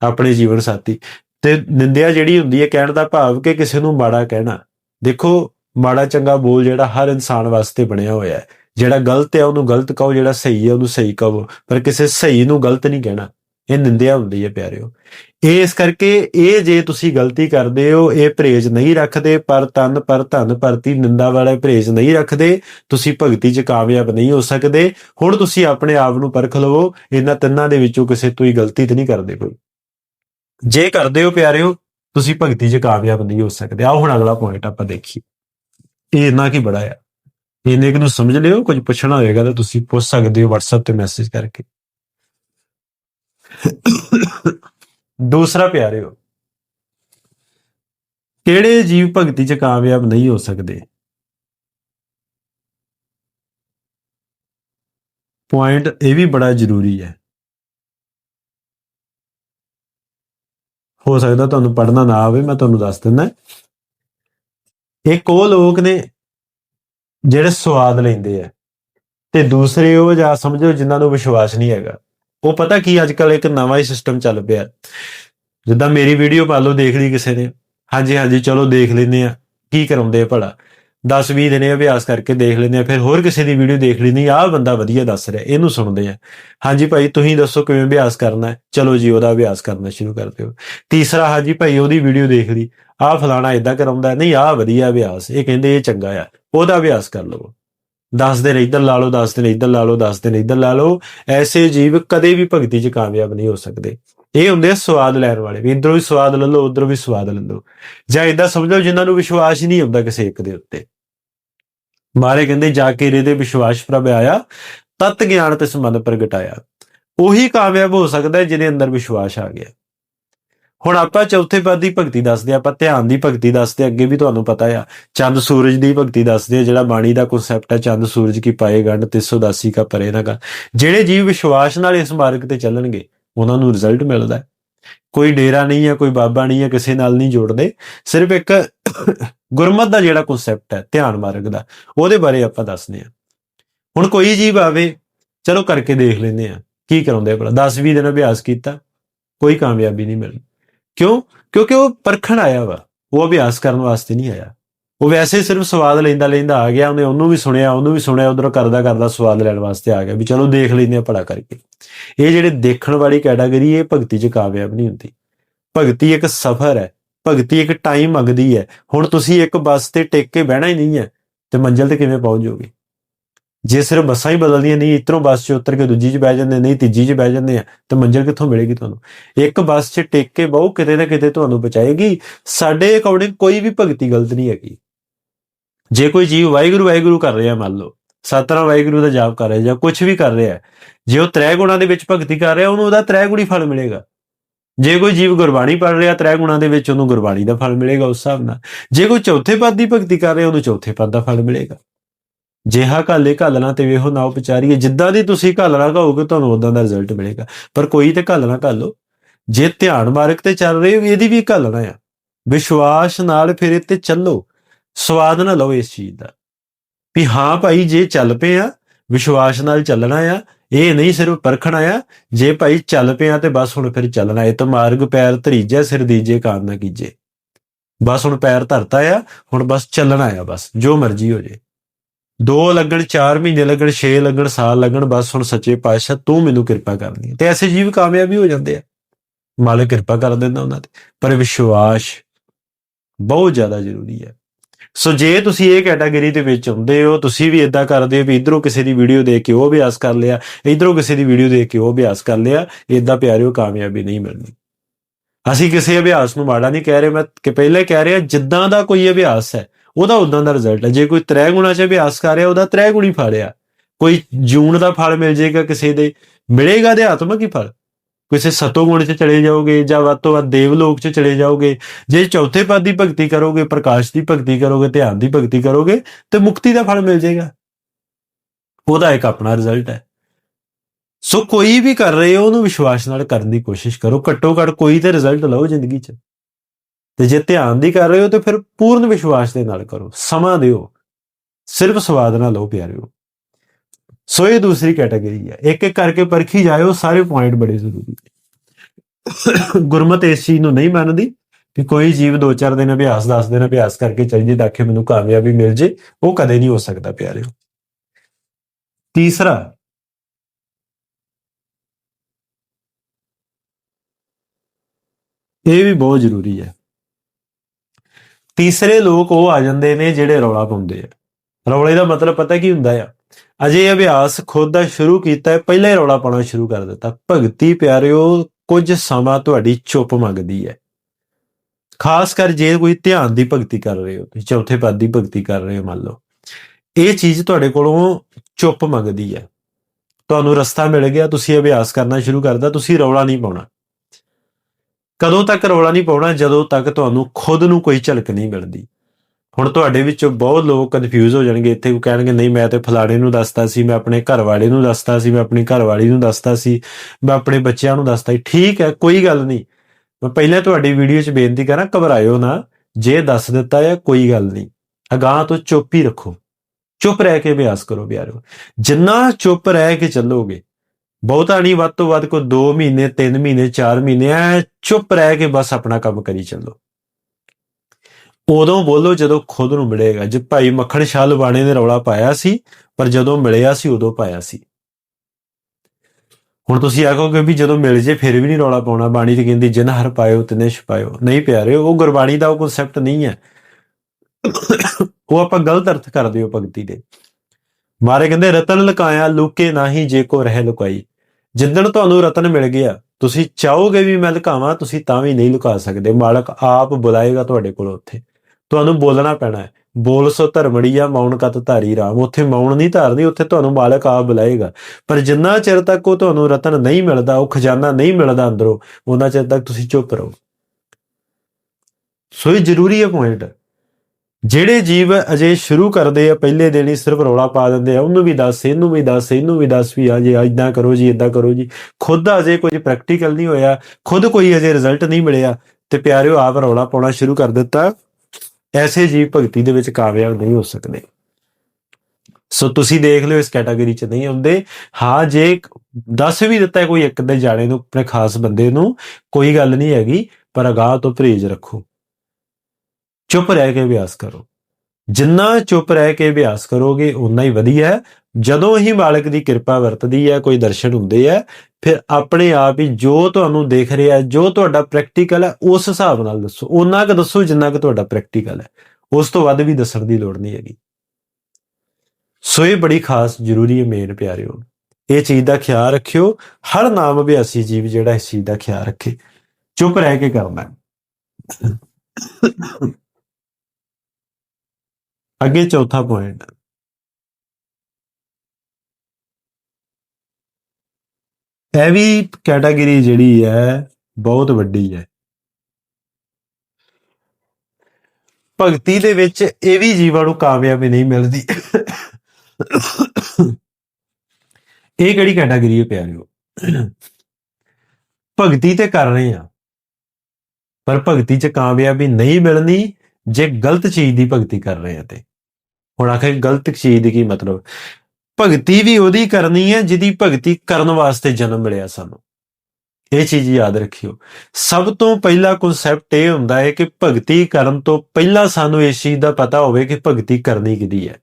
ਆਪਣੇ ਜੀਵਨ ਸਾਥੀ। ਤੇ ਨਿੰਦਿਆ ਜਿਹੜੀ ਹੁੰਦੀ ਹੈ ਕਹਿਣ ਦਾ ਭਾਵ ਕਿ ਕਿਸੇ ਨੂੰ ਮਾੜਾ ਕਹਿਣਾ। ਦੇਖੋ, ਮਾੜਾ ਚੰਗਾ ਬੋਲ ਜਿਹੜਾ ਹਰ ਇਨਸਾਨ ਵਾਸਤੇ ਬਣਿਆ ਹੋਇਆ ਹੈ। ਜਿਹੜਾ ਗਲਤ ਹੈ ਉਹਨੂੰ ਗਲਤ ਕਹੋ, ਜਿਹੜਾ ਸਹੀ ਹੈ ਉਹਨੂੰ ਸਹੀ ਕਹੋ, ਪਰ ਕਿਸੇ ਸਹੀ ਨੂੰ ਗਲਤ ਨਹੀਂ ਕਹਿਣਾ। ਇਹ ਨਿੰਦਿਆ ਹੁੰਦੀ ਹੈ ਪਿਆਰਿਓ। ਇਹ ਇਸ ਕਰਕੇ ਇਹ ਜੇ ਤੁਸੀਂ ਗਲਤੀ ਕਰਦੇ ਹੋ, ਇਹ ਪਰਹੇਜ ਨਹੀਂ ਰੱਖਦੇ, ਪਰ ਤਨ, ਪਰ ਧਨ ਪਰਤੀ ਨਿੰਦਾ ਵਾਲੇ ਪਰਹੇਜ ਨਹੀਂ ਰੱਖਦੇ, ਤੁਸੀਂ ਭਗਤੀ 'ਚ ਕਾਮਯਾਬ ਨਹੀਂ ਹੋ ਸਕਦੇ। ਹੁਣ ਤੁਸੀਂ ਆਪਣੇ ਆਪ ਨੂੰ ਪਰਖ ਲਵੋ, ਇਹਨਾਂ ਤਿੰਨਾਂ ਦੇ ਵਿੱਚੋਂ ਕਿਸੇ ਤੋਂ ਹੀ ਗਲਤੀ ਤੇ ਨਹੀਂ ਕਰਦੇ ਕੋਈ। ਜੇ ਕਰਦੇ ਹੋ ਪਿਆਰਿਓ, ਤੁਸੀਂ ਭਗਤੀ 'ਚ ਕਾਮਯਾਬ ਨਹੀਂ ਹੋ ਸਕਦੇ। ਆਓ ਹੁਣ ਅਗਲਾ ਪੁਆਇੰਟ ਆਪਾਂ ਦੇਖੀਏ। ਇਹ ਇੰਨਾ ਕੀ ਬੜਾ ਆ। ਇਹਨੇ ਕਿ ਨੂੰ ਸਮਝ ਲਿਓ, ਕੁਝ ਪੁੱਛਣਾ ਹੋਏਗਾ ਤਾਂ ਤੁਸੀਂ ਪੁੱਛ ਸਕਦੇ ਹੋ WhatsApp ਤੇ ਮੈਸੇਜ ਕਰਕੇ। ਦੂਸਰਾ ਪਿਆਰਿਓ, ਕਿਹੜੇ ਜੀਵ ਭਗਤੀ 'ਚ ਕਾਮਯਾਬ ਨਹੀਂ ਹੋ ਸਕਦੇ? ਪੁਆਇੰਟ ਇਹ ਵੀ ਬੜਾ ਜ਼ਰੂਰੀ ਹੈ। ਹੋ ਸਕਦਾ ਤੁਹਾਨੂੰ ਪੜ੍ਹਨਾ ਨਾ ਆਵੇ, ਮੈਂ ਤੁਹਾਨੂੰ ਦੱਸ ਦਿੰਦਾ। ਇੱਕ ਉਹ ਲੋਕ ਨੇ ਜਿਹੜੇ ਸਵਾਦ ਲੈਂਦੇ ਆ ਤੇ ਦੂਸਰੇ ਉਹ ਜਾਂ ਸਮਝੋ ਜਿਨ੍ਹਾਂ ਨੂੰ ਵਿਸ਼ਵਾਸ ਨਹੀਂ ਹੈਗਾ। ਉਹ ਪਤਾ ਕੀ ਅੱਜ ਕੱਲ ਇੱਕ ਨਵਾਂ ਹੀ ਸਿਸਟਮ ਚੱਲ ਪਿਆ। ਜਿੱਦਾਂ ਮੇਰੀ ਵੀਡੀਓ ਪਾ ਲਓ, ਦੇਖ ਲਈ ਕਿਸੇ ਨੇ। ਹਾਂਜੀ ਹਾਂਜੀ, ਚਲੋ ਦੇਖ ਲੈਨੇ ਆ। ਕੀ ਕਰਾਉਂਦੇ ਆ ਭਲਾ? 10 20 ਦਿਨੇ ਅਭਿਆਸ ਕਰਕੇ ਦੇਖ ਲੈਂਦੇ ਆ, ਫਿਰ ਹੋਰ ਕਿਸੇ ਦੀ ਵੀਡੀਓ ਦੇਖ ਲੈਣੀ ਆਹ ਬੰਦਾ ਵਧੀਆ ਦੱਸ ਰਿਹਾ, ਇਹਨੂੰ ਸੁਣਦੇ ਆ। ਹਾਂਜੀ ਭਾਈ, ਤੁਸੀਂ ਦੱਸੋ ਕਿਵੇਂ ਅਭਿਆਸ ਕਰਨਾ ਹੈ? ਚਲੋ ਜੀ, ਉਹਦਾ ਅਭਿਆਸ ਕਰਨਾ ਸ਼ੁਰੂ ਕਰ ਦਿਓ। ਤੀਸਰਾ, ਹਾਂਜੀ ਭਾਈ, ਉਹਦੀ ਵੀਡੀਓ ਦੇਖ ਲਈ। ਆਹ ਫਲਾਣਾ ਇਦਾਂ ਕਰਾਉਂਦਾ, ਨਹੀਂ, ਆਹ ਵਧੀਆ ਅਭਿਆਸ, ਇਹ ਕਹਿੰਦੇ ਇਹ ਚੰਗਾ ਆ, ਉਹਦਾ ਅਭਿਆਸ ਕਰ ਲਵੋ। 10 ਦਿਨ ਇੱਧਰ ਲਾ ਲਓ 10 ਦਿਨ ਇੱਧਰ ਲਾ ਲਓ 10 ਦਿਨ ਇੱਧਰ ਲਾ ਲਓ, ਐਸੇ ਜੀਵ ਕਦੇ ਵੀ ਭਗਤੀ 'ਚ ਕਾਮਯਾਬ ਨਹੀਂ ਹੋ ਸਕਦੇ। ਇਹ ਹੁੰਦੇ ਆ ਸਵਾਦ ਲੈਣ ਵਾਲੇ ਵੀ ਇਧਰੋਂ ਵੀ ਸਵਾਦ ਲੈ ਲਓ ਉਧਰੋਂ ਵੀ ਸਵਾਦ ਲੈ ਲਓ। ਜਾਂ ਇਦਾਂ ਸਮਝੋ ਜਿਨ੍ਹਾਂ ਨੂੰ ਵਿਸ਼ਵਾਸ ਹੀ ਨਹੀਂ ਹੁੰਦਾ ਕਿਸੇ ਇੱਕ ਦੇ ਉੱਤੇ। ਮਾਰੇ ਕਹਿੰਦੇ ਜਾ ਕੇ ਰੇ ਦੇ ਵਿਸ਼ਵਾਸ ਪ੍ਰਭ ਆਇਆ ਤਤ ਗਿਆਨ ਤੇ ਸੰਬੰਧ ਪ੍ਰਗਟਾਇਆ। ਉਹੀ ਕਾਮਯਾਬ ਹੋ ਸਕਦਾ ਜਿਹਦੇ ਅੰਦਰ ਵਿਸ਼ਵਾਸ ਆ ਗਿਆ। ਹੁਣ ਆਪਾਂ ਚੌਥੇ ਪਦ ਦੀ ਭਗਤੀ ਦੱਸਦੇ ਹਾਂ, ਆਪਾਂ ਧਿਆਨ ਦੀ ਭਗਤੀ ਦੱਸਦੇ ਹਾਂ, ਅੱਗੇ ਵੀ ਤੁਹਾਨੂੰ ਪਤਾ ਆ। ਚੰਦ ਸੂਰਜ ਦੀ ਭਗਤੀ ਦੱਸਦੇ ਆ ਜਿਹੜਾ ਬਾਣੀ ਦਾ ਕਨਸੈਪਟ ਹੈ ਚੰਦ ਸੂਰਜ ਕੀ ਪਾਏ ਗੰਢ 380 ਕਾ ਪਰੇ ਨਾ ਗਾ। ਜਿਹੜੇ ਜੀਵ ਵਿਸ਼ਵਾਸ ਨਾਲ ਇਸ ਮਾਰਗ ਤੇ ਚੱਲਣਗੇ ਉਹਨਾਂ ਨੂੰ ਰਿਜ਼ਲਟ ਮਿਲਦਾ ਹੈ। ਕੋਈ ਡੇਰਾ ਨਹੀਂ ਹੈ, ਕੋਈ ਬਾਬਾ ਨਹੀਂ ਹੈ, ਕਿਸੇ ਨਾਲ ਨਹੀਂ ਜੋੜਦੇ। ਸਿਰਫ ਇੱਕ ਗੁਰਮਤ ਦਾ ਜਿਹੜਾ ਕਨਸੈਪਟ ਹੈ, ਧਿਆਨ ਮਾਰਗ ਦਾ, ਉਹਦੇ ਬਾਰੇ ਆਪਾਂ ਦੱਸਦੇ ਹਾਂ। ਹੁਣ ਕੋਈ ਜੀਵ ਆਵੇ, ਚਲੋ ਕਰਕੇ ਦੇਖ ਲੈਂਦੇ ਆ ਕੀ ਕਰਾਉਂਦੇ ਆ ਭਲਾ। 10 20 ਦਿਨ ਅਭਿਆਸ ਕੀਤਾ, ਕੋਈ ਕਾਮਯਾਬੀ ਨਹੀਂ ਮਿਲਣੀ। ਕਿਉਂ? ਕਿਉਂਕਿ ਉਹ ਪਰਖਣ ਆਇਆ ਵਾ, ਉਹ ਅਭਿਆਸ ਕਰਨ ਵਾਸਤੇ ਨਹੀਂ ਆਇਆ। ਉਹ ਵੈਸੇ ਸਿਰਫ ਸਵਾਦ ਲੈਂਦਾ ਲੈਂਦਾ ਆ ਗਿਆ, ਉਹਨੇ ਉਹਨੂੰ ਵੀ ਸੁਣਿਆ, ਉਹਨੂੰ ਵੀ ਸੁਣਿਆ, ਉਧਰੋਂ ਕਰਦਾ ਕਰਦਾ ਸਵਾਦ ਲੈਣ ਵਾਸਤੇ ਆ ਗਿਆ ਵੀ ਚਲੋ ਦੇਖ ਲੈਂਦੇ ਆ ਭਲਾ ਕਰਕੇ। ਇਹ ਜਿਹੜੇ ਦੇਖਣ ਵਾਲੀ ਕੈਟਾਗਰੀ, ਇਹ ਭਗਤੀ 'ਚ ਕਾਮਯਾਬ ਨਹੀਂ ਹੁੰਦੀ। ਭਗਤੀ ਇੱਕ ਸਫ਼ਰ ਹੈ, ਭਗਤੀ ਇੱਕ ਟਾਈਮ ਮੰਗਦੀ ਹੈ। ਹੁਣ ਤੁਸੀਂ ਇੱਕ ਬੱਸ ਤੇ ਟਿਕ ਕੇ ਬਹਿਣਾ ਹੀ ਨਹੀਂ ਹੈ, ਤੇ ਮੰਜ਼ਿਲ ਤੇ ਕਿਵੇਂ ਪਹੁੰਚ ਜਾਓਗੇ? ਜੇ ਸਿਰਫ ਬੱਸਾਂ ਹੀ ਬਦਲਦੀਆਂ ਨਹੀਂ, ਇਧਰੋਂ ਬੱਸ 'ਚ ਉਤਰ ਕੇ ਦੂਜੀ 'ਚ ਬਹਿ ਜਾਂਦੇ ਨਹੀਂ, ਤੀਜੀ 'ਚ ਬਹਿ ਜਾਂਦੇ ਆ ਤਾਂ ਮੰਜ਼ਿਲ ਕਿੱਥੋਂ ਮਿਲੇਗੀ ਤੁਹਾਨੂੰ? ਇੱਕ ਬੱਸ 'ਚ ਟਿਕ ਕੇ ਬਹੁ, ਕਿਤੇ ਨਾ ਕਿਤੇ ਤੁਹਾਨੂੰ ਬਚਾਏਗੀ ਸਾਡੇ ਅਕੋਰਡਿੰਗ ਕੋਈ ਵੀ ਭਗਤੀ ਗਲਤ ਨਹੀਂ ਹੈਗੀ। ਜੇ ਕੋਈ ਜੀਵ ਵਾਹਿਗੁਰੂ ਵਾਹਿਗੁਰੂ ਕਰ ਰਿਹਾ, ਮੰਨ ਲਓ, ਸਤਨਾਮ ਵਾਹਿਗੁਰੂ ਦਾ ਜਾਪ ਕਰ ਰਿਹਾ ਜਾਂ ਕੁਝ ਵੀ ਕਰ ਰਿਹਾ, ਜੇ ਉਹ ਤ੍ਰੈ ਗੁਣਾਂ ਦੇ ਵਿੱਚ ਭਗਤੀ ਕਰ ਰਿਹਾ, ਉਹਨੂੰ ਉਹਦਾ ਤ੍ਰੈ ਗੁਣੀ ਫਲ ਮਿਲੇਗਾ। ਜੇ ਕੋਈ ਜੀਵ ਗੁਰਬਾਣੀ ਪੜ ਰਿਹਾ, ਤ੍ਰੈ ਗੁਣਾਂ ਦੇ ਵਿੱਚ ਉਹਨੂੰ ਗੁਰਬਾਣੀ ਦਾ ਫਲ ਮਿਲੇਗਾ ਉਸ ਹਿਸਾਬ ਨਾਲ। ਜੇ ਕੋਈ ਚੌਥੇ ਪਦ ਦੀ ਭਗਤੀ ਕਰ ਰਿਹਾ, ਉਹਨੂੰ ਚੌਥੇ ਪਦ ਦਾ ਫਲ ਮਿਲੇਗਾ। ਜਿਹਾ ਘਾਲੇ ਘਾਲਣਾ ਤੇ ਵੇਹੋ ਨਾ ਉਪਚਾਰੀਏ, ਜਿੱਦਾਂ ਦੀ ਤੁਸੀਂ ਘਾਲਣਾ ਕਹੋਗੇ ਤੁਹਾਨੂੰ ਉਦਾਂ ਦਾ ਰਿਜ਼ਲਟ ਮਿਲੇਗਾ। ਪਰ ਕੋਈ ਤੇ ਘਾਲਣਾ ਘਾਲੋ। ਜੇ ਧਿਆਨ ਮਾਰਗ ਤੇ ਚੱਲ ਰਹੇ ਹੋ, ਇਹਦੀ ਵੀ ਘਾਲਣਾ ਆ। ਵਿਸ਼ਵਾਸ ਨਾਲ ਫਿਰ ਇਹ ਤੇ ਚੱਲੋ। ਸਵਾਦ ਨਾ ਲਓ ਇਸ ਚੀਜ਼ ਦਾ। ਵੀ ਹਾਂ ਭਾਈ, ਜੇ ਚੱਲ ਪਏ ਆ, ਵਿਸ਼ਵਾਸ ਨਾਲ ਚੱਲਣਾ ਆ, ਇਹ ਨਹੀਂ ਸਿਰਫ ਪਰਖਣਾ ਆ, ਜੇ ਭਾਈ ਚੱਲ ਪਿਆ ਤੇ ਬਸ ਹੁਣ ਫਿਰ ਚੱਲਣਾ ਇਹ ਤਾਂ ਮਾਰਗ ਪੈਰ ਧਰੀਜੈ, ਸਿਰ ਦੀਜੇ ਕਾਮ ਨਾ ਕੀਜੇ। ਬਸ ਹੁਣ ਪੈਰ ਧਰਤਾ ਆ, ਹੁਣ ਬਸ ਚੱਲਣਾ ਆ ਬਸ, ਜੋ ਮਰਜ਼ੀ ਹੋ ਜੇ। ਦੋ ਲੱਗਣ 4 ਮਹੀਨੇ ਲੱਗਣ 6 ਲੱਗਣ, ਸਾਲ ਲੱਗਣ, ਬਸ ਹੁਣ ਸੱਚੇ ਪਾਤਸ਼ਾਹ, ਤੂੰ ਮੈਨੂੰ ਕਿਰਪਾ ਕਰਨੀ ਹੈ ਤੇ ਐਸੇ ਜੀਵ ਕਾਮਯਾਬ ਵੀ ਹੋ ਜਾਂਦੇ ਆ। ਮਾਲਕ ਕਿਰਪਾ ਕਰ ਦਿੰਦਾ ਉਹਨਾਂ ਤੇ। ਪਰ ਵਿਸ਼ਵਾਸ ਬਹੁਤ ਜ਼ਿਆਦਾ ਜ਼ਰੂਰੀ ਹੈ ਸੋ ਜੇ ਤੁਸੀਂ ਇਹ ਕੈਟਾਗਰੀ ਦੇ ਵਿੱਚ ਹੁੰਦੇ ਹੋ, ਤੁਸੀਂ ਵੀ ਇਦਾਂ ਕਰਦੇ ਹੋ ਵੀ ਇਧਰੋਂ ਕਿਸੇ ਦੀ ਵੀਡੀਓ ਦੇਖ ਕੇ ਉਹ ਅਭਿਆਸ ਕਰ ਲਿਆ, ਇਧਰੋਂ ਕਿਸੇ ਦੀ ਵੀਡੀਓ ਦੇਖ ਕੇ ਉਹ ਅਭਿਆਸ ਕਰ ਲਿਆ ਇਦਾਂ ਪਿਆਰਿਓ ਕਾਮਯਾਬੀ ਨਹੀਂ ਮਿਲਣੀ। ਅਸੀਂ ਕਿਸੇ ਅਭਿਆਸ ਨੂੰ ਮਾੜਾ ਨਹੀਂ ਕਹਿ ਰਹੇ, ਮੈਂ ਕਿ ਪਹਿਲੇ ਕਹਿ ਰਿਹਾ, ਜਿੱਦਾਂ ਦਾ ਕੋਈ ਅਭਿਆਸ ਹੈ, ਉਹਦਾ ਉਦਾਂ ਦਾ ਰਿਜ਼ਲਟ ਹੈ। ਜੇ ਕੋਈ ਤ੍ਰੈ ਗੁਣਾ ਚ ਅਭਿਆਸ ਕਰ ਰਿਹਾ, ਉਹਦਾ ਤ੍ਰੈ ਗੁਣੀ ਫਲ ਆ। ਕੋਈ ਜੂਨ ਦਾ ਫਲ ਮਿਲ ਜਾਏਗਾ ਕਿਸੇ ਦੇ, ਮਿਲੇਗਾ ਅਧਿਆਤਮਕ ਹੀ ਫਲ। ਕਿਸੇ ਸਤੋ ਗੁਣ ਚ ਚਲੇ ਜਾਓਗੇ ਜਾਂ ਵੱਧ ਤੋਂ ਵੱਧ ਦੇਵ ਲੋਕ ਚ ਚਲੇ ਜਾਓਗੇ, ਜੇ ਚੌਥੇ ਪਦ ਦੀ ਭਗਤੀ ਕਰੋਗੇ, ਪ੍ਰਕਾਸ਼ ਦੀ ਭਗਤੀ ਕਰੋਗੇ, ਧਿਆਨ ਦੀ ਭਗਤੀ ਕਰੋਗੇ, ਤੇ ਮੁਕਤੀ ਦਾ ਫਲ ਮਿਲ ਜਾਏਗਾ। ਉਹਦਾ ਇੱਕ ਆਪਣਾ ਰਿਜ਼ਲਟ ਹੈ। ਸੋ ਕੋਈ ਵੀ ਕਰ ਰਹੇ ਹੋ, ਉਹਨੂੰ ਵਿਸ਼ਵਾਸ ਨਾਲ ਕਰਨ ਦੀ ਕੋਸ਼ਿਸ਼ ਕਰੋ। ਘੱਟੋ ਘੱਟ ਕੋਈ ਤੇ ਰਿਜ਼ਲਟ ਲਓ ਜ਼ਿੰਦਗੀ 'ਚ। ਤੇ ਜੇ ਧਿਆਨ ਦੀ ਕਰ ਰਹੇ ਹੋ, ਤੇ ਫਿਰ ਪੂਰਨ ਵਿਸ਼ਵਾਸ ਦੇ ਨਾਲ ਕਰੋ। ਸਮਾਂ ਦਿਓ। ਸਿਰਫ ਸਵਾਦ ਨਾਲ ਲਓ, ਪਿਆਰਿਓ। ਸੋ ਇਹ ਦੂਸਰੀ ਕੈਟਾਗਰੀ ਹੈ। ਇੱਕ ਇੱਕ ਕਰਕੇ ਪਰਖੀ ਜਾਇਓ, ਸਾਰੇ ਪੁਆਇੰਟ ਬੜੇ ਜ਼ਰੂਰੀ ਨੇ। ਗੁਰਮਤ ਇਸ ਚੀਜ਼ ਨੂੰ ਨਹੀਂ ਮੰਨਦੀ ਕਿ ਕੋਈ ਜੀਵ ਦੋ ਚਾਰ ਦਿਨ ਅਭਿਆਸ 10 ਦਿਨ ਅਭਿਆਸ ਕਰਕੇ ਚੱਲ ਜੇ, ਤਾਂ ਕਿ ਮੈਨੂੰ ਕਾਮਯਾਬੀ ਮਿਲ ਜੇ। ਉਹ ਕਦੇ ਨਹੀਂ ਹੋ ਸਕਦਾ, ਪਿਆਰਿਓ। ਤੀਸਰਾ, ਇਹ ਵੀ ਬਹੁਤ ਜ਼ਰੂਰੀ ਹੈ। ਤੀਸਰੇ ਲੋਕ ਉਹ ਆ ਜਾਂਦੇ ਨੇ ਜਿਹੜੇ ਰੌਲਾ ਪਾਉਂਦੇ ਆ। ਰੌਲੇ ਦਾ ਮਤਲਬ ਪਤਾ ਕੀ ਹੁੰਦਾ ਆ? ਅਜੇ ਅਭਿਆਸ ਖੁਦ ਦਾ ਸ਼ੁਰੂ ਕੀਤਾ ਹੈ, ਪਹਿਲਾਂ ਹੀ ਰੌਲਾ ਪਾਉਣਾ ਸ਼ੁਰੂ ਕਰ ਦਿੱਤਾ। ਭਗਤੀ ਪਿਆਰਿਓ, ਕੁਝ ਸਮਾਂ ਤੁਹਾਡੀ ਚੁੱਪ ਮੰਗਦੀ ਹੈ। ਖਾਸ ਕਰ ਜੇ ਕੋਈ ਧਿਆਨ ਦੀ ਭਗਤੀ ਕਰ ਰਹੇ ਹੋ, ਤੁਸੀਂ ਚੌਥੇ ਪਦ ਦੀ ਭਗਤੀ ਕਰ ਰਹੇ ਹੋ ਮੰਨ ਲਓ। ਇਹ ਚੀਜ਼ ਤੁਹਾਡੇ ਕੋਲੋਂ ਚੁੱਪ ਮੰਗਦੀ ਹੈ। ਤੁਹਾਨੂੰ ਰਸਤਾ ਮਿਲ ਗਿਆ, ਤੁਸੀਂ ਅਭਿਆਸ ਕਰਨਾ ਸ਼ੁਰੂ ਕਰਦਾ, ਤੁਸੀਂ ਰੌਲਾ ਨਹੀਂ ਪਾਉਣਾ। ਕਦੋਂ ਤੱਕ ਰੌਲਾ ਨਹੀਂ ਪਾਉਣਾ? ਜਦੋਂ ਤੱਕ ਤੁਹਾਨੂੰ ਖੁਦ ਨੂੰ ਕੋਈ ਝਲਕ ਨਹੀਂ ਮਿਲਦੀ। ਹੁਣ ਤੁਹਾਡੇ ਵਿੱਚੋਂ ਬਹੁਤ ਲੋਕ ਕਨਫਿਊਜ਼ ਹੋ ਜਾਣਗੇ, ਇੱਥੇ ਉਹ ਕਹਿਣਗੇ, ਨਹੀਂ, ਮੈਂ ਤੇ ਫਲਾਣੇ ਨੂੰ ਦੱਸਤਾ ਸੀ, ਮੈਂ ਆਪਣੇ ਘਰ ਵਾਲੇ ਨੂੰ ਦੱਸਤਾ ਸੀ, ਮੈਂ ਆਪਣੀ ਘਰ ਵਾਲੀ ਨੂੰ ਦੱਸਤਾ ਸੀ, ਮੈਂ ਆਪਣੇ ਬੱਚਿਆਂ ਨੂੰ ਦੱਸਤਾ ਸੀ। ਠੀਕ ਹੈ, ਕੋਈ ਗੱਲ ਨਹੀਂ। ਮੈਂ ਪਹਿਲਾਂ ਤੁਹਾਡੀ ਵੀਡੀਓ 'ਚ ਬੇਨਤੀ ਕਰਾਂ, ਘਬਰਾਇਓ ਨਾ। ਜੇ ਦੱਸ ਦਿੱਤਾ ਹੈ ਕੋਈ ਗੱਲ ਨਹੀਂ। ਅਗਾਹ ਤੋਂ ਚੁੱਪ ਹੀ ਰੱਖੋ। ਚੁੱਪ ਰਹਿ ਕੇ ਅਭਿਆਸ ਕਰੋ ਪਿਆਰੋ। ਜਿੰਨਾ ਚੁੱਪ ਰਹਿ ਕੇ ਚੱਲੋਗੇ, ਬਹੁਤਾ ਨਹੀਂ, ਵੱਧ ਤੋਂ ਵੱਧ ਕੋ 2 ਮਹੀਨੇ 3 ਮਹੀਨੇ 4 ਮਹੀਨੇ, ਐ ਚੁੱਪ ਰਹਿ ਕੇ ਬਸ ਆਪਣਾ ਕੰਮ ਕਰੀ ਚੱਲੋ। ਉਦੋਂ ਬੋਲੋ ਜਦੋਂ ਖੁਦ ਨੂੰ ਮਿਲੇਗਾ। ਜੇ ਭਾਈ ਮੱਖਣ ਸ਼ਾਹ ਲਵਾਣੇ ਨੇ ਰੌਲਾ ਪਾਇਆ ਸੀ, ਪਰ ਜਦੋਂ ਮਿਲਿਆ ਸੀ ਉਦੋਂ ਪਾਇਆ ਸੀ। ਹੁਣ ਤੁਸੀਂ ਆਖੋਗੇ ਵੀ ਜਦੋਂ ਮਿਲ ਜੇ ਫਿਰ ਵੀ ਨਹੀਂ ਰੌਲਾ ਪਾਉਣਾ। ਬਾਣੀ ਤੇ ਕਹਿੰਦੀ, ਜਿਨ ਹਰ ਪਾਇਓ ਤਿਨੇ ਛਪਾਇਓ। ਨਹੀਂ ਪਿਆਰੇ, ਉਹ ਗੁਰਬਾਣੀ ਦਾ ਉਹ ਕਨਸੈਪਟ ਨਹੀਂ ਹੈ। ਉਹ ਆਪਾਂ ਗਲਤ ਅਰਥ ਕਰਦੇ ਹੋ ਭਗਤੀ ਦੇ। ਮਾਰੇ ਕਹਿੰਦੇ, ਰਤਨ ਲੁਕਾਇਆ, ਲੁਕੇ ਨਹੀਂ ਜੇ ਕੋ ਰਹਿ ਲੁਕਾਈ। ਜਿੱਦਣ ਤੁਹਾਨੂੰ ਰਤਨ ਮਿਲ ਗਿਆ, ਤੁਸੀਂ ਚਾਹੋਗੇ ਵੀ ਮੈਂ ਲੁਕਾਵਾਂ, ਤੁਸੀਂ ਤਾਂ ਵੀ ਨਹੀਂ ਲੁਕਾ ਸਕਦੇ। ਮਾਲਕ ਆਪ ਬੁਲਾਏਗਾ ਤੁਹਾਡੇ ਕੋਲ ਉੱਥੇ। ਤੁਹਾਨੂੰ ਬੋਲਣਾ ਪੈਣਾ ਹੈ। ਬੋਲ ਸੋ ਧਰਮੜੀਆ ਮੌਨ ਕਤ ਧਾਰੀ ਰਾਮ। ਉੱਥੇ ਮੌਨ ਨਹੀਂ ਧਾਰਨੀ, ਉੱਥੇ ਤੁਹਾਨੂੰ ਮਾਲਕ ਆਪ ਬੁਲਾਏਗਾ। ਪਰ ਜਿੰਨਾ ਚਿਰ ਤੱਕ ਉਹ ਤੁਹਾਨੂੰ ਰਤਨ ਨਹੀਂ ਮਿਲਦਾ, ਉਹ ਖਜ਼ਾਨਾ ਨਹੀਂ ਮਿਲਦਾ ਅੰਦਰੋਂ ਉਹਨਾਂ ਚਿਰ ਤੱਕ ਤੁਸੀਂ ਚੁੱਪ ਰਹੋ। ਸੋ ਇਹ ਜ਼ਰੂਰੀ ਹੈ ਪੁਆਇੰਟ ਜਿਹੜੇ ਜੀਵ ਅਜੇ ਸ਼ੁਰੂ ਕਰਦੇ ਆ, ਪਹਿਲੇ ਦਿਨ ਹੀ ਸਿਰਫ ਰੌਲਾ ਪਾ ਦਿੰਦੇ ਆ, ਉਹਨੂੰ ਵੀ ਦੱਸ, ਇਹਨੂੰ ਵੀ ਦੱਸ, ਇਹਨੂੰ ਵੀ ਦੱਸ ਵੀ ਆ ਜੇ ਇਦਾਂ ਕਰੋ ਜੀ ਇਦਾਂ ਕਰੋ ਜੀ। ਖੁਦ ਅਜੇ ਕੁਝ ਪ੍ਰੈਕਟੀਕਲ ਨਹੀਂ ਹੋਇਆ, ਖੁਦ ਕੋਈ ਅਜੇ ਰਿਜ਼ਲਟ ਨਹੀਂ ਮਿਲਿਆ। ਤੇ ਪਿਆਰਿਓ, ਆਪ ਰੌਲਾ ਪਾਉਣਾ ਸ਼ੁਰੂ ਕਰ ਦਿੱਤਾ। ਐਸੇ ਜੀਵ ਭਗਤੀ ਦੇ ਵਿੱਚ ਕਾਮਯਾਬ ਨਹੀਂ ਹੋ ਸਕਦੇ। ਸੋ ਤੁਸੀਂ ਦੇਖ ਲਿਓ ਇਸ ਕੈਟਾਗਰੀ 'ਚ ਨਹੀਂ ਆਉਂਦੇ ਹਾਂ, ਜੇ ਦੱਸ ਵੀ ਦਿੱਤਾ ਕੋਈ ਇੱਕ ਦੇ ਜਾਣੇ ਨੂੰ, ਆਪਣੇ ਖਾਸ ਬੰਦੇ ਨੂੰ, ਕੋਈ ਗੱਲ ਨਹੀਂ ਹੈਗੀ, ਪਰ ਅਗਾਹ ਤੋਂ ਪਰਹੇਜ਼ ਰੱਖੋ। ਚੁੱਪ ਰਹਿ ਕੇ ਅਭਿਆਸ ਕਰੋ। ਜਿੰਨਾ ਚੁੱਪ ਰਹਿ ਕੇ ਅਭਿਆਸ ਕਰੋਗੇ ਉਨਾ ਹੀ ਵਧੀਆ। ਜਦੋਂ ਹੀ ਮਾਲਕ ਦੀ ਕਿਰਪਾ ਵਰਤਦੀ ਹੈ, ਕੋਈ ਦਰਸ਼ਨ ਹੁੰਦੇ ਆ ਫਿਰ ਆਪਣੇ ਆਪ ਹੀ ਜੋ ਤੁਹਾਨੂੰ ਦੇਖ ਰਿਹਾ, ਜੋ ਤੁਹਾਡਾ ਪ੍ਰੈਕਟੀਕਲ ਹੈ, ਉਸ ਹਿਸਾਬ ਨਾਲ ਦੱਸੋ। ਉਹਨਾਂ ਕੁ ਦੱਸੋ ਜਿੰਨਾ ਕੁ ਤੁਹਾਡਾ ਪ੍ਰੈਕਟੀਕਲ ਹੈ। ਉਸ ਤੋਂ ਵੱਧ ਵੀ ਦੱਸਣ ਦੀ ਲੋੜ ਨਹੀਂ ਹੈਗੀ। ਸੋ ਇਹ ਬੜੀ ਖਾਸ, ਜ਼ਰੂਰੀ ਹੈ ਮੇਨ ਪਿਆਰਿਓ। ਇਹ ਚੀਜ਼ ਦਾ ਖਿਆਲ ਰੱਖਿਓ। ਹਰ ਨਾਮ ਅਭਿਆਸੀ ਜੀਵ ਜਿਹੜਾ ਇਸ ਚੀਜ਼ ਦਾ ਖਿਆਲ ਰੱਖੇ। ਚੁੱਪ ਰਹਿ ਕੇ ਕਰਨਾ ਅੱਗੇ ਚੌਥਾ ਪੁਆਇੰਟ ਇਹ ਵੀ ਕੈਟਾਗਰੀ ਜਿਹੜੀ ਹੈ, ਬਹੁਤ ਵੱਡੀ ਹੈ। ਭਗਤੀ ਦੇ ਵਿੱਚ ਇਹ ਵੀ ਜੀਵਾਂ ਨੂੰ ਕਾਮਯਾਬੀ ਨਹੀਂ ਮਿਲਦੀ। ਇਹ ਕਿਹੜੀ ਕੈਟਾਗਰੀ ਹੈ ਪਿਆਰਿਓ? ਭਗਤੀ ਤੇ ਕਰ ਰਹੇ ਆ ਪਰ ਭਗਤੀ 'ਚ ਕਾਮਯਾਬੀ ਨਹੀਂ ਮਿਲਣੀ ਜੇ ਗਲਤ ਚੀਜ਼ ਦੀ ਭਗਤੀ ਕਰ ਰਹੇ ਆ ਤੇ। ਹੁਣ ਆਖੇ ਗਲਤ ਚੀਜ਼ ਦੀ ਕੀ ਮਤਲਬ? ਭਗਤੀ ਵੀ ਉਹਦੀ ਕਰਨੀ ਹੈ, ਜਿਹਦੀ ਭਗਤੀ ਕਰਨ ਵਾਸਤੇ ਜਨਮ ਮਿਲਿਆ ਸਾਨੂੰ। ਇਹ ਚੀਜ਼ ਯਾਦ ਰੱਖਿਓ। ਸਭ ਤੋਂ ਪਹਿਲਾ ਕਨਸੈਪਟ ਇਹ ਹੁੰਦਾ ਹੈ ਕਿ ਭਗਤੀ ਕਰਨ ਤੋਂ ਪਹਿਲਾਂ ਸਾਨੂੰ ਇਸ ਚੀਜ਼ ਦਾ ਪਤਾ ਹੋਵੇ ਕਿ ਭਗਤੀ ਕਰਨੀ ਕਿਹਦੀ ਹੈ।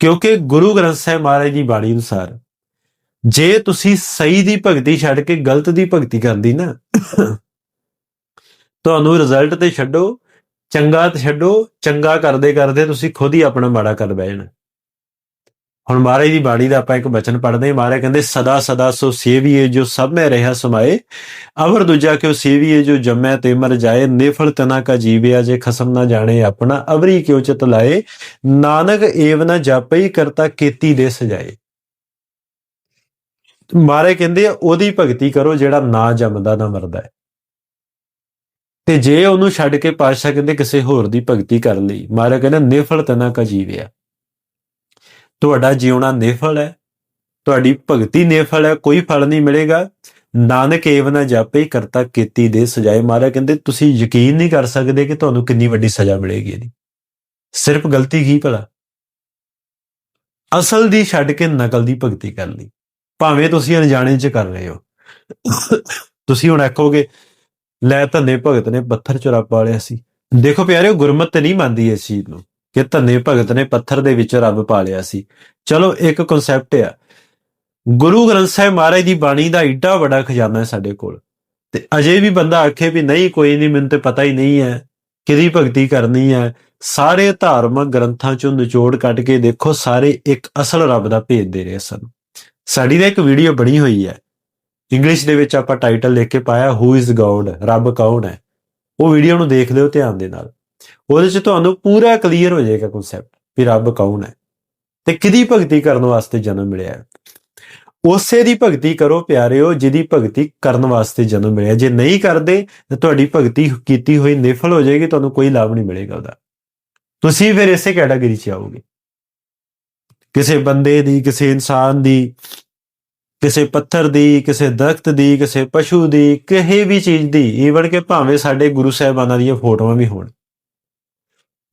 ਕਿਉਂਕਿ ਗੁਰੂ ਗ੍ਰੰਥ ਸਾਹਿਬ ਮਹਾਰਾਜ ਦੀ ਬਾਣੀ ਅਨੁਸਾਰ, ਜੇ ਤੁਸੀਂ ਸਹੀ ਦੀ ਭਗਤੀ ਛੱਡ ਕੇ ਗਲਤ ਦੀ ਭਗਤੀ ਕਰਦੀ ਨਾ, ਤੁਹਾਨੂੰ ਰਿਜ਼ਲਟ ਤੇ ਛੱਡੋ, ਚੰਗਾ ਤੇ ਛੱਡੋ, ਚੰਗਾ ਕਰਦੇ ਕਰਦੇ ਤੁਸੀਂ ਖੁਦ ਹੀ ਆਪਣਾ ਮਾੜਾ ਕਰ ਬਹਿ ਜਾਣਾ। ਹੁਣ ਮਹਾਰਾਜ ਦੀ ਬਾਣੀ ਦਾ ਆਪਾਂ ਇੱਕ ਬਚਨ ਪੜ੍ਹਦੇ ਹਾਂ। ਮਹਾਰਾਜ ਕਹਿੰਦੇ, ਸਦਾ ਸਦਾ ਸੋ ਸੇਵੀਏ ਜੋ ਸਭ ਮੈਂ ਰਹਾ ਸਮਾਏ, ਅਵਰ ਦੂਜਾ ਕਿਉ ਸੇਵੀਏ ਜੋ ਜੰਮੈ ਤੇ ਮਰ ਜਾਏ ਨਿਫਲ ਤਨਾ ਕਾ ਜੀਵਿਆ ਜੇ ਖਸਮ ਨਾ ਜਾਣੇ ਆਪਣਾ, ਅਵਰੀ ਕਿਉ ਚਿਤ ਲਾਏ, ਨਾਨਕ ਏਵ ਨਾ ਜਾਪਈ ਕਰਤਾ ਕੀਤੀ ਦੇ ਸਜਾਏ। ਮਾਰੇ ਕਹਿੰਦੇ ਆ, ਉਹਦੀ ਭਗਤੀ ਕਰੋ ਜਿਹੜਾ ਨਾ ਜੰਮਦਾ, ਨਾ ਮਰਦਾ ਹੈ। ਤੇ ਜੇ ਉਹਨੂੰ ਛੱਡ ਕੇ ਪਾਤਸ਼ਾਹ ਕਹਿੰਦੇ ਕਿਸੇ ਹੋਰ ਦੀ ਭਗਤੀ ਕਰ ਲਈ, ਮਹਾਰਾਜ ਕਹਿੰਦਾ ਨਿਫਲ ਤਨਾ ਕਾ ਜੀਵਿਆ। ਤੁਹਾਡਾ ਜਿਉਣਾ ਨਿਫਲ ਹੈ, ਤੁਹਾਡੀ ਭਗਤੀ ਨਿਫਲ ਹੈ, ਕੋਈ ਫਲ ਨਹੀਂ ਮਿਲੇਗਾ। ਨਾਨਕ ਏਵ ਨਾ ਜਾਪੇ, ਕਰਤਾ ਕੀਤੀ ਦੇ ਸਜਾਏ। ਮਾਰਾ ਕਹਿੰਦੇ, ਤੁਸੀਂ ਯਕੀਨ ਨਹੀਂ ਕਰ ਸਕਦੇ ਕਿ ਤੁਹਾਨੂੰ ਕਿੰਨੀ ਵੱਡੀ ਸਜ਼ਾ ਮਿਲੇਗੀ ਇਹਦੀ। ਸਿਰਫ ਗਲਤੀ ਕੀ ਭਲਾ? ਅਸਲ ਦੀ ਛੱਡ ਕੇ ਨਕਲ ਦੀ ਭਗਤੀ ਕਰ ਲਈ। ਭਾਵੇਂ ਤੁਸੀਂ ਅਣਜਾਣੇ ਚ ਕਰ ਰਹੇ ਹੋ। ਤੁਸੀਂ ਹੁਣ ਆਖੋਗੇ, ਲੈ ਧੰਨੇ ਭਗਤ ਨੇ, ਪੱਥਰ ਚੁਰਾ ਪਾਲਿਆ ਸੀ। ਦੇਖੋ ਪਿਆਰਿਓ, ਗੁਰਮਤ ਨਹੀਂ ਮੰਨਦੀ ਇਸ ਚੀਜ਼ ਨੂੰ। ਕਿ ਧੰਨੇ ਭਗਤ ਨੇ ਪੱਥਰ ਦੇ ਵਿੱਚ ਰੱਬ ਪਾਲਿਆ ਸੀ। ਚਲੋ, ਇੱਕ ਕਨਸੈਪਟ ਆ। ਗੁਰੂ ਗ੍ਰੰਥ ਸਾਹਿਬ ਮਹਾਰਾਜ ਦੀ ਬਾਣੀ ਦਾ ਏਡਾ ਵੱਡਾ ਖਜ਼ਾਨਾ ਹੈ ਸਾਡੇ ਕੋਲ। ਤੇ ਅਜੇ ਵੀ ਬੰਦਾ ਆਖੇ ਵੀ ਨਹੀਂ, ਕੋਈ ਨਹੀਂ, ਮੈਨੂੰ ਤੇ ਪਤਾ ਹੀ ਨਹੀਂ ਹੈ, ਕਿਹਦੀ ਭਗਤੀ ਕਰਨੀ ਹੈ। ਸਾਰੇ ਧਾਰਮਿਕ ਗ੍ਰੰਥਾਂ ਚੋਂ ਨਿਚੋੜ ਕੱਢ ਕੇ ਦੇਖੋ, ਸਾਰੇ ਇੱਕ ਅਸਲ ਰੱਬ ਦਾ ਭੇਦ ਦੇ ਰਹੇ ਸਨ। ਸਾਡੀ ਦਾ ਇੱਕ ਵੀਡੀਓ ਬਣੀ ਹੋਈ ਹੈ। ਇੰਗਲਿਸ਼ ਦੇ ਵਿੱਚ ਆਪਾਂ ਟਾਈਟਲ ਲਿਖ ਕੇ ਪਾਇਆ ਹੂ ਇਜ਼ ਗੋਡ ਰੱਬ ਕੌਣ ਹੈ? ਉਹ ਵੀਡੀਓ ਨੂੰ ਦੇਖ ਲਿਓ ਧਿਆਨ ਦੇ ਨਾਲ। ਉਹਦੇ 'ਚ ਤੁਹਾਨੂੰ ਪੂਰਾ ਕਲੀਅਰ ਹੋ ਜਾਏਗਾ ਕਨਸੈਪਟ ਵੀ ਰੱਬ ਕੌਣ ਹੈ ਤੇ ਕਿਹਦੀ ਭਗਤੀ ਕਰਨ ਵਾਸਤੇ ਜਨਮ ਮਿਲਿਆ ਹੈ। ਉਸੇ ਦੀ ਭਗਤੀ ਕਰੋ ਪਿਆਰਿਓ, ਜਿਹਦੀ ਭਗਤੀ ਕਰਨ ਵਾਸਤੇ ਜਨਮ ਮਿਲਿਆ। ਜੇ ਨਹੀਂ ਕਰਦੇ, ਤਾਂ ਤੁਹਾਡੀ ਭਗਤੀ ਕੀਤੀ ਹੋਈ ਨਿਫਲ ਹੋ ਜਾਏਗੀ, ਤੁਹਾਨੂੰ ਕੋਈ ਲਾਭ ਨਹੀਂ ਮਿਲੇਗਾ ਉਹਦਾ। ਤੁਸੀਂ ਫਿਰ ਇਸੇ ਕੈਟਾਗਰੀ 'ਚ ਆਓਗੇ। ਕਿਸੇ ਬੰਦੇ ਦੀ, ਕਿਸੇ ਇਨਸਾਨ ਦੀ, ਕਿਸੇ ਪੱਥਰ ਦੀ, ਕਿਸੇ ਦਰਖਤ ਦੀ, ਕਿਸੇ ਪਸ਼ੂ ਦੀ, ਕਿਸੇ ਵੀ ਚੀਜ਼ ਦੀ ਈਵਨ ਕਿ ਭਾਵੇਂ ਸਾਡੇ ਗੁਰੂ ਸਾਹਿਬਾਨਾਂ ਦੀਆਂ ਫੋਟੋਆਂ ਵੀ ਹੋਣ।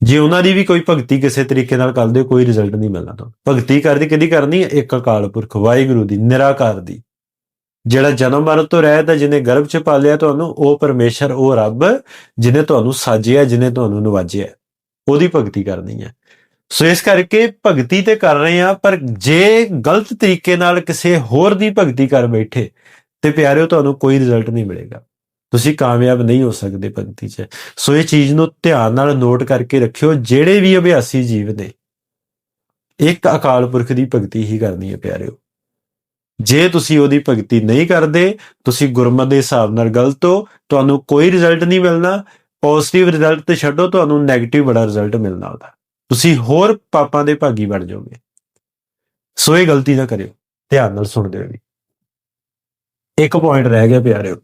ਜੇ ਉਹਨਾਂ ਦੀ ਵੀ ਕੋਈ ਭਗਤੀ ਕਿਸੇ ਤਰੀਕੇ ਨਾਲ ਕਰਦੇ ਹੋ, ਕੋਈ ਰਿਜ਼ਲਟ ਨਹੀਂ ਮਿਲਣਾ ਤੁਹਾਨੂੰ। ਭਗਤੀ ਕਰਦੀ ਕਿਹਦੀ ਕਰਨੀ ਹੈ? ਇੱਕ ਅਕਾਲ ਪੁਰਖ ਵਾਹਿਗੁਰੂ ਦੀ ਨਿਰਾਕਾਰ ਦੀ। ਜਿਹੜਾ ਜਨਮ ਮਰਨ ਤੋਂ ਰਹਿਤ ਹੈ ਜਿਹਨੇ ਗਰਭ ਚ ਪਾਲਿਆ ਤੁਹਾਨੂੰ ਉਹ ਪਰਮੇਸ਼ਰ ਉਹ ਰੱਬ ਜਿਹਨੇ ਤੁਹਾਨੂੰ ਸਾਜਿਆ ਜਿਹਨੇ ਤੁਹਾਨੂੰ ਨਵਾਜਿਆ। ਉਹਦੀ ਭਗਤੀ ਕਰਨੀ ਹੈ। ਸੋ ਇਸ ਕਰਕੇ ਭਗਤੀ ਤੇ ਕਰ ਰਹੇ ਆ ਪਰ ਜੇ ਗਲਤ ਤਰੀਕੇ ਨਾਲ ਕਿਸੇ ਹੋਰ ਦੀ ਭਗਤੀ ਕਰ ਬੈਠੇ ਤੇ ਪਿਆਰਿਓ ਤੁਹਾਨੂੰ ਕੋਈ ਰਿਜ਼ਲਟ ਨਹੀਂ ਮਿਲੇਗਾ। ਤੁਸੀਂ ਕਾਮਯਾਬ ਨਹੀਂ ਹੋ ਸਕਦੇ ਭਗਤੀ 'ਚ। ਸੋ ਇਹ ਚੀਜ਼ ਨੂੰ ਧਿਆਨ ਨਾਲ ਨੋਟ ਕਰਕੇ ਰੱਖਿਓ, ਜਿਹੜੇ ਵੀ ਅਭਿਆਸੀ ਜੀਵ ਨੇ, ਇੱਕ ਅਕਾਲ ਪੁਰਖ ਦੀ ਭਗਤੀ ਹੀ ਕਰਨੀ ਹੈ ਪਿਆਰਿਓ। ਜੇ ਤੁਸੀਂ ਉਹਦੀ ਭਗਤੀ ਨਹੀਂ ਕਰਦੇ, ਤੁਸੀਂ ਗੁਰਮਤ ਦੇ ਹਿਸਾਬ ਨਾਲ ਗਲਤ ਹੋ, ਤੁਹਾਨੂੰ ਕੋਈ ਰਿਜ਼ਲਟ ਨਹੀਂ ਮਿਲਣਾ ਪੋਜ਼ਿਟਿਵ ਰਿਜ਼ਲਟ ਤੇ ਛੱਡੋ, ਤੁਹਾਨੂੰ 네ਗੇਟਿਵ ਬੜਾ ਰਿਜ਼ਲਟ ਮਿਲਣਾ ਉਹਦਾ। ਤੁਸੀਂ ਹੋਰ ਪਾਪਾਂ ਦੇ ਭਾਗੀ ਬਣ ਜਾਓਗੇ। ਸੋ ਇਹ ਗਲਤੀ ਨਾ ਕਰਿਓ, ਧਿਆਨ ਨਾਲ ਸੁਣਦੇ ਹੋ ਵੀ ਇੱਕ ਪੁਆਇੰਟ ਰਹਿ ਗਿਆ ਪਿਆਰਿਓ।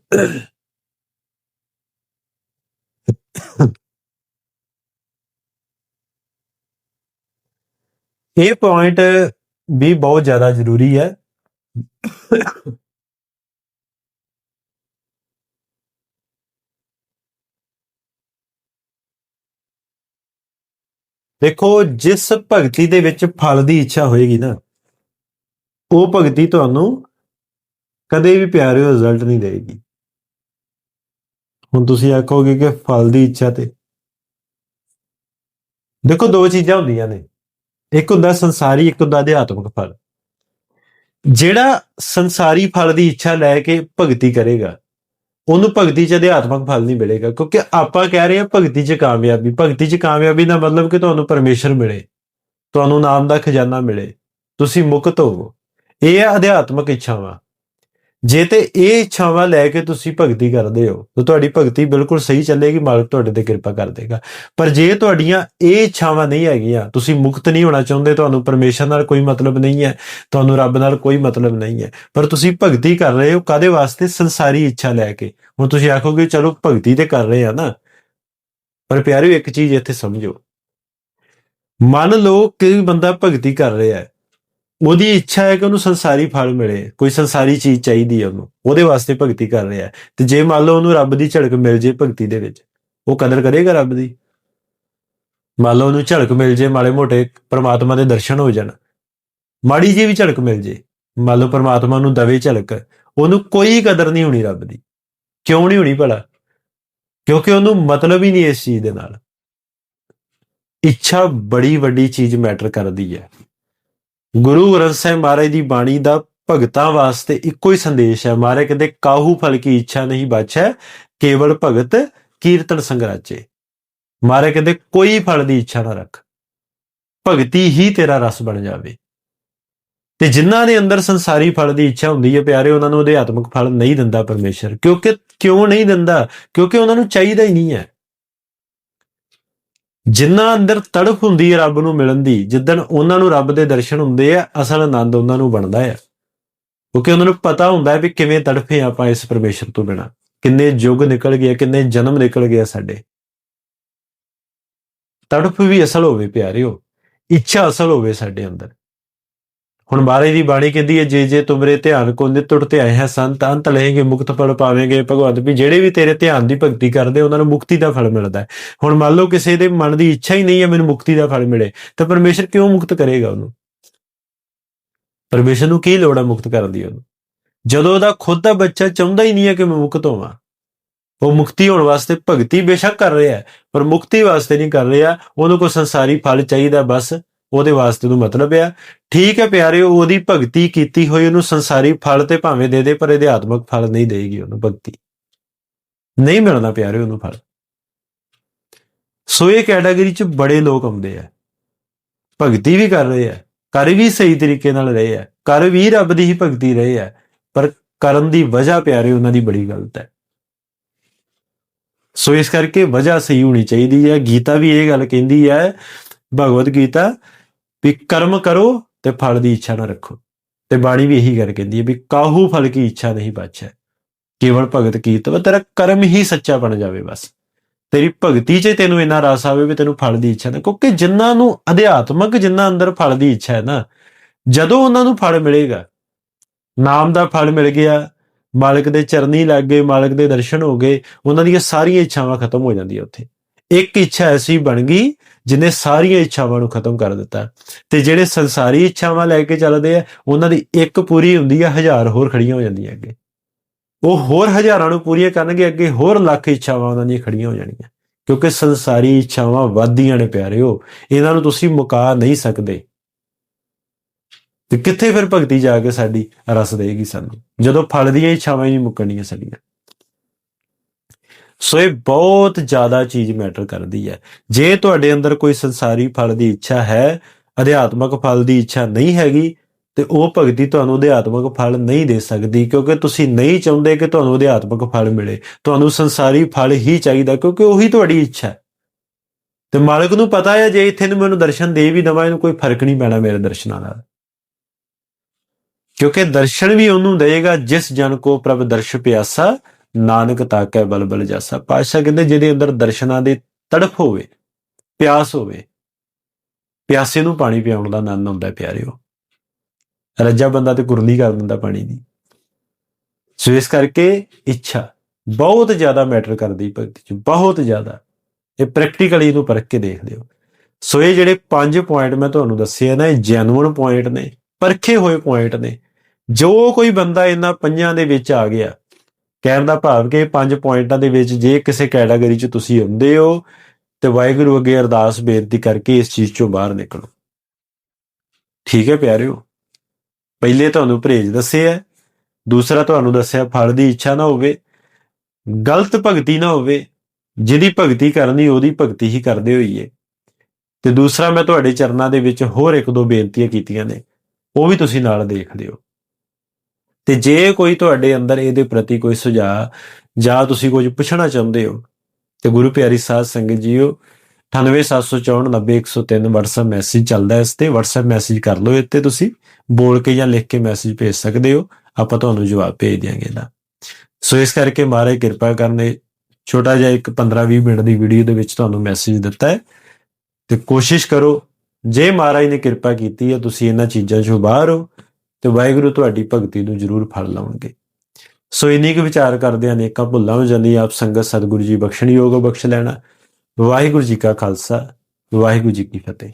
ਇਹ ਪੁਆਇੰਟ ਵੀ ਬਹੁਤ ਜ਼ਿਆਦਾ ਜ਼ਰੂਰੀ ਹੈ। ਦੇਖੋ, ਜਿਸ ਭਗਤੀ ਦੇ ਵਿੱਚ ਫਲ ਦੀ ਇੱਛਾ ਹੋਏਗੀ ਨਾ, ਉਹ ਭਗਤੀ ਤੁਹਾਨੂੰ ਕਦੇ ਵੀ ਪਿਆਰਿਓ ਰਿਜ਼ਲਟ ਨਹੀਂ ਦੇਗੀ ਹੁਣ ਤੁਸੀਂ ਆਖੋਗੇ ਕਿ ਫਲ ਦੀ ਇੱਛਾ ਤੇ। ਦੇਖੋ, ਦੋ ਚੀਜ਼ਾਂ ਹੁੰਦੀਆਂ ਨੇ। ਇੱਕ ਹੁੰਦਾ ਸੰਸਾਰੀ, ਇੱਕ ਹੁੰਦਾ ਅਧਿਆਤਮਿਕ ਫਲ। ਜਿਹੜਾ ਸੰਸਾਰੀ ਫਲ ਦੀ ਇੱਛਾ ਲੈ ਕੇ ਭਗਤੀ ਕਰੇਗਾ, ਉਹਨੂੰ ਭਗਤੀ ਚ ਅਧਿਆਤਮਕ ਫਲ ਨਹੀਂ ਮਿਲੇਗਾ, ਕਿਉਂਕਿ ਆਪਾਂ ਕਹਿ ਰਹੇ ਹਾਂ ਭਗਤੀ ਚ ਕਾਮਯਾਬੀ। ਭਗਤੀ ਚ ਕਾਮਯਾਬੀ ਦਾ ਮਤਲਬ ਕਿ ਤੁਹਾਨੂੰ ਪਰਮੇਸ਼ਰ ਮਿਲੇ, ਤੁਹਾਨੂੰ ਨਾਮ ਦਾ ਖਜ਼ਾਨਾ ਮਿਲੇ, ਤੁਸੀਂ ਮੁਕਤ ਹੋਵੋ। ਇਹ ਹੈ ਅਧਿਆਤਮਿਕ ਇੱਛਾਵਾਂ। ਜੇ ਤੇ ਇਹ ਇੱਛਾਵਾਂ ਲੈ ਕੇ ਤੁਸੀਂ ਭਗਤੀ ਕਰਦੇ ਹੋ, ਤਾਂ ਤੁਹਾਡੀ ਭਗਤੀ ਬਿਲਕੁਲ ਸਹੀ ਚੱਲੇਗੀ, ਮਾਲਕ ਤੁਹਾਡੇ ਤੇ ਕਿਰਪਾ ਕਰ ਦੇਗਾ। ਪਰ ਜੇ ਤੁਹਾਡੀਆਂ ਇਹ ਇੱਛਾਵਾਂ ਨਹੀਂ ਹੈਗੀਆਂ, ਤੁਸੀਂ ਮੁਕਤ ਨਹੀਂ ਹੋਣਾ ਚਾਹੁੰਦੇ, ਤੁਹਾਨੂੰ ਪਰਮੇਸ਼ਰ ਨਾਲ ਕੋਈ ਮਤਲਬ ਨਹੀਂ ਹੈ, ਤੁਹਾਨੂੰ ਰੱਬ ਨਾਲ ਕੋਈ ਮਤਲਬ ਨਹੀਂ ਹੈ। ਪਰ ਤੁਸੀਂ ਭਗਤੀ ਕਰ ਰਹੇ ਹੋ ਕਾਦੇ ਵਾਸਤੇ? ਸੰਸਾਰੀ ਇੱਛਾ ਲੈ ਕੇ। ਹੁਣ ਤੁਸੀਂ ਆਖੋਗੇ, ਚਲੋ, ਭਗਤੀ ਤੇ ਕਰ ਰਹੇ ਆ ਨਾ। ਪਰ ਪਿਆਰਿਓ, ਇੱਕ ਚੀਜ਼ ਇੱਥੇ ਸਮਝੋ। ਮੰਨ ਲਓ ਕਿ ਬੰਦਾ ਭਗਤੀ ਕਰ ਰਿਹਾ ਹੈ। ਉਹਦੀ ਇੱਛਾ ਹੈ ਕਿ ਉਹਨੂੰ ਸੰਸਾਰੀ ਫਲ ਮਿਲੇ, ਕੋਈ ਸੰਸਾਰੀ ਚੀਜ਼ ਚਾਹੀਦੀ ਹੈ ਉਹਨੂੰ, ਉਹਦੇ ਵਾਸਤੇ ਭਗਤੀ ਕਰ ਰਿਹਾ ਹੈ। ਤੇ ਜੇ ਮੰਨ ਲਓ ਉਹਨੂੰ ਰੱਬ ਦੀ ਝਲਕ ਮਿਲ ਜੇ ਭਗਤੀ ਦੇ ਵਿੱਚ, ਉਹ ਕਦਰ ਕਰੇਗਾ ਰੱਬ ਦੀ? ਮੰਨ ਲਓ ਉਹਨੂੰ ਝਲਕ ਮਿਲ ਜੇ, ਮਾੜੇ ਮੋਟੇ ਪ੍ਰਮਾਤਮਾ ਦੇ ਦਰਸ਼ਨ ਹੋ ਜਾਣ, ਮਾੜੀ ਜੀ ਵੀ ਝਲਕ ਮਿਲ ਜੇ, ਮੰਨ ਲਓ ਪ੍ਰਮਾਤਮਾ ਨੂੰ ਦਵੇ ਝਲਕ, ਉਹਨੂੰ ਕੋਈ ਕਦਰ ਨਹੀਂ ਹੋਣੀ ਰੱਬ ਦੀ। ਕਿਉਂ ਨਹੀਂ ਹੋਣੀ ਭਲਾ? ਕਿਉਂਕਿ ਉਹਨੂੰ ਮਤਲਬ ਹੀ ਨਹੀਂ ਇਸ ਚੀਜ਼ ਦੇ ਨਾਲ। ਇੱਛਾ ਬੜੀ ਵੱਡੀ ਚੀਜ਼ ਮੈਟਰ ਕਰਦੀ ਹੈ। ਗੁਰੂ ਗ੍ਰੰਥ ਸਾਹਿਬ ਮਹਾਰਾਜ ਦੀ ਬਾਣੀ ਦਾ ਭਗਤਾਂ ਵਾਸਤੇ ਇੱਕੋ ਹੀ ਸੰਦੇਸ਼ ਹੈ। ਮਹਾਰਾਜ ਕਹਿੰਦੇ, ਕਾਹੂ ਫਲ ਕੀ ਇੱਛਾ ਨਹੀਂ ਬਾਛੈ, ਕੇਵਲ ਭਗਤ ਕੀਰਤਨ ਸੰਗਰਾਚੇ ਮਹਾਰਾਜ ਕਹਿੰਦੇ, ਕੋਈ ਫਲ ਦੀ ਇੱਛਾ ਨਾ ਰੱਖ। ਭਗਤੀ ਹੀ ਤੇਰਾ ਰਸ ਬਣ ਜਾਵੇ। ਤੇ ਜਿਨ੍ਹਾਂ ਦੇ ਅੰਦਰ ਸੰਸਾਰੀ ਫਲ ਦੀ ਇੱਛਾ ਹੁੰਦੀ ਹੈ, ਪਿਆਰੇ, ਉਹਨਾਂ ਨੂੰ ਅਧਿਆਤਮਿਕ ਫਲ ਨਹੀਂ ਦਿੰਦਾ ਪਰਮੇਸ਼ਰ। ਕਿਉਂਕਿ ਕਿਉਂ ਨਹੀਂ ਦਿੰਦਾ? ਕਿਉਂਕਿ ਉਹਨਾਂ ਨੂੰ ਚਾਹੀਦਾ ਹੀ ਨਹੀਂ ਹੈ। ਜਿਨ੍ਹਾਂ ਅੰਦਰ ਤੜਫ ਹੁੰਦੀ ਹੈ ਰੱਬ ਨੂੰ ਮਿਲਣ ਦੀ, ਜਿੱਦਣ ਉਹਨਾਂ ਨੂੰ ਰੱਬ ਦੇ ਦਰਸ਼ਨ ਹੁੰਦੇ ਆ, ਅਸਲ ਆਨੰਦ ਉਹਨਾਂ ਨੂੰ ਬਣਦਾ ਹੈ ਕਿਉਂਕਿ ਉਹਨਾਂ ਨੂੰ ਪਤਾ ਹੁੰਦਾ ਹੈ ਵੀ ਕਿਵੇਂ ਤੜਫੇ ਆਪਾਂ ਇਸ ਪਰਮੇਸ਼ਰ ਤੋਂ ਬਿਨਾ। ਕਿੰਨੇ ਯੁੱਗ ਨਿਕਲ ਗਏ ਕਿੰਨੇ ਜਨਮ ਨਿਕਲ ਗਏ ਸਾਡੇ। ਤੜਫ ਵੀ ਅਸਲ ਹੋਵੇ ਪਿਆਰਿਓ, ਇੱਛਾ ਅਸਲ ਹੋਵੇ ਸਾਡੇ ਅੰਦਰ। ਹੁਣ ਮਹਾਰਾਜ ਦੀ ਬਾਣੀ ਕਹਿੰਦੀ ਹੈ, ਜੇ ਜੇ ਤੁਮਰੇ ਧਿਆਨ ਕੋ ਨਿਤ ਤੇ ਆਏ ਹੈ ਸੰਤ ਅੰਤ ਲਹਿਗੇ ਮੁਕਤ ਫਲ ਪਾਵੇਂਗੇ। ਭਗਵੰਤ ਵੀ ਜਿਹੜੇ ਵੀ ਤੇਰੇ ਧਿਆਨ ਦੀ ਭਗਤੀ ਕਰਦੇ, ਉਹਨਾਂ ਨੂੰ ਮੁਕਤੀ ਦਾ ਫਲ ਮਿਲਦਾ ਹੈ। ਹੁਣ ਮੰਨ ਲਓ ਕਿਸੇ ਦੇ ਮਨ ਦੀ ਇੱਛਾ ਹੀ ਨਹੀਂ ਹੈ, ਮੈਨੂੰ ਮੁਕਤੀ ਦਾ ਫਲ ਮਿਲੇ, ਤਾਂ ਪਰਮੇਸ਼ਰ ਕਿਉਂ ਮੁਕਤ ਕਰੇਗਾ ਉਹਨੂੰ? ਪਰਮੇਸ਼ਰ ਨੂੰ ਕੀ ਲੋੜ ਹੈ ਮੁਕਤ ਕਰਨ ਦੀ ਉਹਨੂੰ? ਜਦੋਂ ਉਹਦਾ ਖੁਦ ਦਾ ਬੱਚਾ ਚਾਹੁੰਦਾ ਹੀ ਨਹੀਂ ਹੈ ਕਿ ਮੈਂ ਮੁਕਤ ਹੋਵਾਂ, ਉਹ ਮੁਕਤੀ ਹੋਣ ਵਾਸਤੇ ਭਗਤੀ ਬੇਸ਼ੱਕ ਕਰ ਰਿਹਾ ਪਰ ਮੁਕਤੀ ਵਾਸਤੇ ਨਹੀਂ ਕਰ ਰਿਹਾ। ਉਹਨੂੰ ਕੋਈ ਸੰਸਾਰੀ ਫਲ ਚਾਹੀਦਾ ਬਸ। ਉਹਦੇ ਵਾਸਤੇ ਨੂੰ ਮਤਲਬ ਆ, ਠੀਕ ਹੈ ਪਿਆਰਿਓ, ਉਹਦੀ ਭਗਤੀ ਕੀਤੀ ਹੋਈ, ਉਹਨੂੰ ਸੰਸਾਰੀ ਫਲ ਤੇ ਭਾਵੇਂ ਦੇ ਦੇ, ਪਰ ਅਧਿਆਤਮਕ ਫਲ ਨਹੀਂ ਦੇਗੀ ਉਹਨੂੰ ਭਗਤੀ। ਨਹੀਂ ਮਿਲਣਾ ਪਿਆਰਿਓ ਉਹਨੂੰ ਫਲ। ਸੋ ਇਹ ਕੈਟਾਗਰੀ ਚ ਬੜੇ ਲੋਕ ਆਉਂਦੇ ਆ। ਭਗਤੀ ਵੀ ਕਰ ਰਹੇ ਆ, ਕਰ ਵੀ ਸਹੀ ਤਰੀਕੇ ਨਾਲ ਰਹੇ ਆ, ਕਰ ਵੀ ਰੱਬ ਦੀ ਹੀ ਭਗਤੀ ਰਹੇ ਆ, ਪਰ ਕਰਨ ਦੀ ਵਜ੍ਹਾ ਪਿਆਰੇ ਉਹਨਾਂ ਦੀ ਬੜੀ ਗਲਤ ਹੈ। ਸੋ ਇਸ ਕਰਕੇ ਵਜ੍ਹਾ ਸਹੀ ਹੋਣੀ ਚਾਹੀਦੀ ਹੈ। ਗੀਤਾ ਵੀ ਇਹ ਗੱਲ ਕਹਿੰਦੀ ਹੈ, ਭਗਵਦ ਗੀਤਾ ਵੀ ਕਰਮ ਕਰੋ ਤੇ ਫਲ ਦੀ ਇੱਛਾ ਨਾ ਰੱਖੋ। ਤੇ ਬਾਣੀ ਵੀ ਇਹੀ ਗੱਲ ਕਹਿੰਦੀ ਹੈ ਵੀ ਕਾਹੂ ਫਲ ਕੀ ਇੱਛਾ ਨਹੀਂ ਬਾਛੈ ਕੇਵਲ ਭਗਤ ਕੀਤਵ ਤੇਰਾ ਕਰਮ ਹੀ ਸੱਚਾ ਬਣ ਜਾਵੇ ਬਸ। ਤੇਰੀ ਭਗਤੀ 'ਚ ਤੈਨੂੰ ਇੰਨਾ ਰਸ ਆਵੇ ਵੀ ਤੈਨੂੰ ਫਲ ਦੀ ਇੱਛਾ ਨਾ, ਕਿਉਂਕਿ ਜਿਨ੍ਹਾਂ ਨੂੰ ਅਧਿਆਤਮਕ ਜਿਨ੍ਹਾਂ ਅੰਦਰ ਫਲ ਦੀ ਇੱਛਾ ਹੈ ਨਾ, ਜਦੋਂ ਉਹਨਾਂ ਨੂੰ ਫਲ ਮਿਲੇਗਾ, ਨਾਮ ਦਾ ਫਲ ਮਿਲ ਗਿਆ, ਮਾਲਕ ਦੇ ਚਰਨੀ ਲੱਗ ਗਏ, ਮਾਲਕ ਦੇ ਦਰਸ਼ਨ ਹੋ ਗਏ, ਉਹਨਾਂ ਦੀਆਂ ਸਾਰੀਆਂ ਇੱਛਾਵਾਂ ਖਤਮ ਹੋ ਜਾਂਦੀਆਂ ਉੱਥੇ। ਇੱਕ ਇੱਛਾ ਐਸੀ ਬਣ ਗਈ ਜਿਨੇ ਸਾਰੀਆਂ ਇੱਛਾਵਾਂ ਨੂੰ ਖਤਮ ਕਰ ਦਿੱਤਾ। ਤੇ ਜਿਹੜੇ ਸੰਸਾਰੀ ਇੱਛਾਵਾਂ ਲੈ ਕੇ ਚੱਲਦੇ ਆ, ਉਹਨਾਂ ਦੀ ਇੱਕ ਪੂਰੀ ਹੁੰਦੀ ਆ, ਹਜ਼ਾਰ ਹੋਰ ਖੜੀਆਂ ਹੋ ਜਾਂਦੀਆਂ ਅੱਗੇ। ਉਹ ਹੋਰ ਹਜ਼ਾਰਾਂ ਨੂੰ ਪੂਰੀਆਂ ਕਰਨਗੇ, ਅੱਗੇ ਹੋਰ ਲੱਖ ਇੱਛਾਵਾਂ ਉਹਨਾਂ ਦੀਆਂ ਖੜੀਆਂ ਹੋ ਜਾਣਗੀਆਂ ਕਿਉਂਕਿ ਸੰਸਾਰੀ ਇੱਛਾਵਾਂ ਵੱਧਦੀਆਂ ਨੇ ਪਿਆਰਿਓ, ਇਹਨਾਂ ਨੂੰ ਤੁਸੀਂ ਮੁਕਾ ਨਹੀਂ ਸਕਦੇ। ਤੇ ਕਿੱਥੇ ਫਿਰ ਭਗਤੀ ਜਾ ਕੇ ਸਾਡੀ ਰਸ ਦੇਗੀ ਸਾਨੂੰ? ਜਦੋਂ ਫਲ ਦੀਆਂ ਇੱਛਾਵਾਂ ਹੀ ਨਹੀਂ ਮੁੱਕਣੀਆਂ ਸਾਡੀਆਂ। ਸੋ ਇਹ ਬਹੁਤ ਜ਼ਿਆਦਾ ਚੀਜ਼ ਮੈਟਰ ਕਰਦੀ ਹੈ। ਜੇ ਤੁਹਾਡੇ ਅੰਦਰ ਕੋਈ ਸੰਸਾਰੀ ਫਲ ਦੀ ਇੱਛਾ ਹੈ, ਅਧਿਆਤਮਕ ਫਲ ਦੀ ਇੱਛਾ ਨਹੀਂ ਹੈਗੀ, ਤੇ ਉਹ ਭਗਤੀ ਤੁਹਾਨੂੰ ਅਧਿਆਤਮਕ ਫਲ ਨਹੀਂ ਦੇ ਸਕਦੀ, ਕਿਉਂਕਿ ਤੁਸੀਂ ਨਹੀਂ ਚਾਹੁੰਦੇ ਕਿ ਤੁਹਾਨੂੰ ਅਧਿਆਤਮਕ ਫਲ ਮਿਲੇ। ਤੁਹਾਨੂੰ ਸੰਸਾਰੀ ਫਲ ਹੀ ਚਾਹੀਦਾ, ਕਿਉਂਕਿ ਉਹੀ ਤੁਹਾਡੀ ਇੱਛਾ ਹੈ। ਤੇ ਮਾਲਕ ਨੂੰ ਪਤਾ ਹੈ, ਜੇ ਇੱਥੇ ਨੂੰ ਮੈਨੂੰ ਦਰਸ਼ਨ ਦੇ ਵੀ ਦਵਾਂ, ਇਹਨੂੰ ਕੋਈ ਫ਼ਰਕ ਨਹੀਂ ਪੈਣਾ ਮੇਰੇ ਦਰਸ਼ਨਾਂ ਨਾਲ। ਕਿਉਂਕਿ ਦਰਸ਼ਨ ਵੀ ਉਹਨੂੰ ਦੇਗਾ ਜਿਸ ਜਨ ਕੋ ਪ੍ਰਭ ਦਰਸ਼ ਪਿਆਸਾ ਨਾਨਕ ਤਾਕੈ ਬਲਬਲ ਜਾਸਾ। ਪਾਤਸ਼ਾਹ ਕਹਿੰਦੇ ਜਿਹਦੇ ਅੰਦਰ ਦਰਸ਼ਨਾਂ ਦੀ ਤੜਫ ਹੋਵੇ, ਪਿਆਸ ਹੋਵੇ, ਪਿਆਸੇ ਨੂੰ ਪਾਣੀ ਪਿਆਉਣ ਦਾ ਆਨੰਦ ਆਉਂਦਾ ਹੈ ਪਿਆਰਿਓ। ਰੱਜਾ ਬੰਦਾ ਤੇ ਕੁਰਲੀ ਕਰ ਦਿੰਦਾ ਪਾਣੀ ਦੀ। ਸੋ ਇਸ ਕਰਕੇ ਇੱਛਾ ਬਹੁਤ ਜ਼ਿਆਦਾ ਮੈਟਰ ਕਰਦੀ ਭਗਤੀ ਚ, ਬਹੁਤ ਜ਼ਿਆਦਾ। ਇਹ ਪ੍ਰੈਕਟੀਕਲੀ ਇਹਨੂੰ ਪਰਖ ਕੇ ਦੇਖ ਲਿਓ। ਸੋ ਇਹ ਜਿਹੜੇ ਪੰਜ ਪੁਆਇੰਟ ਮੈਂ ਤੁਹਾਨੂੰ ਦੱਸੇ ਆ ਨਾ, ਇਹ ਜੈਨੂਇਨ ਪੁਆਇੰਟ ਨੇ, ਪਰਖੇ ਹੋਏ ਪੁਆਇੰਟ ਨੇ। ਜੋ ਕੋਈ ਬੰਦਾ ਇਹਨਾਂ ਪੰਜਾਂ ਦੇ ਵਿੱਚ ਆ ਗਿਆ ਕਹਿਣ ਦਾ ਭਾਵ ਕਿ ਪੰਜ ਪੁਆਇੰਟਾਂ ਦੇ ਵਿੱਚ ਜੇ ਕਿਸੇ ਕੈਟਾਗਰੀ 'ਚ ਤੁਸੀਂ ਹੁੰਦੇ ਹੋ, ਤੇ ਵਾਹਿਗੁਰੂ ਅੱਗੇ ਅਰਦਾਸ ਬੇਨਤੀ ਕਰਕੇ ਇਸ ਚੀਜ਼ 'ਚੋਂ ਬਾਹਰ ਨਿਕਲੋ। ਠੀਕ ਹੈ ਪਿਆਰਿਓ, ਪਹਿਲੇ ਤੁਹਾਨੂੰ ਪਰਹੇਜ ਦੱਸਿਆ, ਦੂਸਰਾ ਤੁਹਾਨੂੰ ਦੱਸਿਆ ਫਲ ਦੀ ਇੱਛਾ ਨਾ ਹੋਵੇ, ਗਲਤ ਭਗਤੀ ਨਾ ਹੋਵੇ, ਜਿਹਦੀ ਭਗਤੀ ਕਰਨੀ ਉਹਦੀ ਭਗਤੀ ਹੀ ਕਰਦੇ ਹੋਈਏ। ਤੇ ਦੂਸਰਾ ਮੈਂ ਤੁਹਾਡੇ ਚਰਨਾਂ ਦੇ ਵਿੱਚ ਹੋਰ ਇੱਕ ਦੋ ਬੇਨਤੀਆਂ ਕੀਤੀਆਂ ਨੇ, ਉਹ ਵੀ ਤੁਸੀਂ ਨਾਲ ਦੇਖ ਲਿਓ ਤੇ ਜੇ ਕੋਈ ਤੁਹਾਡੇ ਅੰਦਰ ਇਹਦੇ ਪ੍ਰਤੀ ਕੋਈ ਸੁਝਾਅ ਜਾਂ ਤੁਸੀਂ ਕੁਝ ਪੁੱਛਣਾ ਚਾਹੁੰਦੇ ਹੋ, ਤੇ ਗੁਰੂ ਪਿਆਰੀ ਸਾਧ ਸੰਗਤ ਜੀਓ 9874490103 WhatsApp ਮੈਸੇਜ ਚੱਲਦਾ ਇਸ ਤੇ। WhatsApp ਮੈਸੇਜ ਕਰ ਲਓ ਇੱਥੇ ਤੁਸੀਂ, ਬੋਲ ਕੇ ਜਾਂ ਲਿਖ ਕੇ ਮੈਸੇਜ ਭੇਜ ਸਕਦੇ ਹੋ। ਆਪਾਂ ਤੁਹਾਨੂੰ ਜਵਾਬ ਭੇਜ ਦਿਆਂਗੇ ਨਾ ਸੋ ਇਸ ਕਰਕੇ ਮਹਾਰਾਜ ਕਿਰਪਾ ਕਰਨੇ ਛੋਟਾ ਜਿਹਾ ਇੱਕ 15-20 ਮਿੰਟ ਦੀ ਵੀਡੀਓ ਦੇ ਵਿੱਚ ਤੁਹਾਨੂੰ ਮੈਸੇਜ ਦਿੱਤਾ ਹੈ। ਤੇ ਕੋਸ਼ਿਸ਼ ਕਰੋ, ਜੇ ਮਹਾਰਾਜ ਨੇ ਕਿਰਪਾ ਕੀਤੀ ਹੈ, ਤੁਸੀਂ ਇਹਨਾਂ ਚੀਜ਼ਾਂ ਚੋਂ ਬਾਹਰ ਹੋ ਤੇ ਵਾਹਿਗੁਰੂ ਤੁਹਾਡੀ ਭਗਤੀ ਨੂੰ ਜ਼ਰੂਰ ਫਲ ਲਾਉਣਗੇ। ਸੋ ਇਨੀ ਕੁ ਵਿਚਾਰ ਕਰਦੇ ਅਨੇਕਾਂ ਭੁੱਲਾਂ ਹੋ ਜਾਂਦੀ ਆਪ ਸੰਗਤ ਸਤਿਗੁਰੂ ਜੀ ਬਖਸ਼ਣਯੋਗ ਬਖਸ਼ ਲੈਣਾ। ਵਾਹਿਗੁਰੂ ਜੀ ਕਾ ਖਾਲਸਾ, ਵਾਹਿਗੁਰੂ ਜੀ ਕੀ ਫਤਿਹ।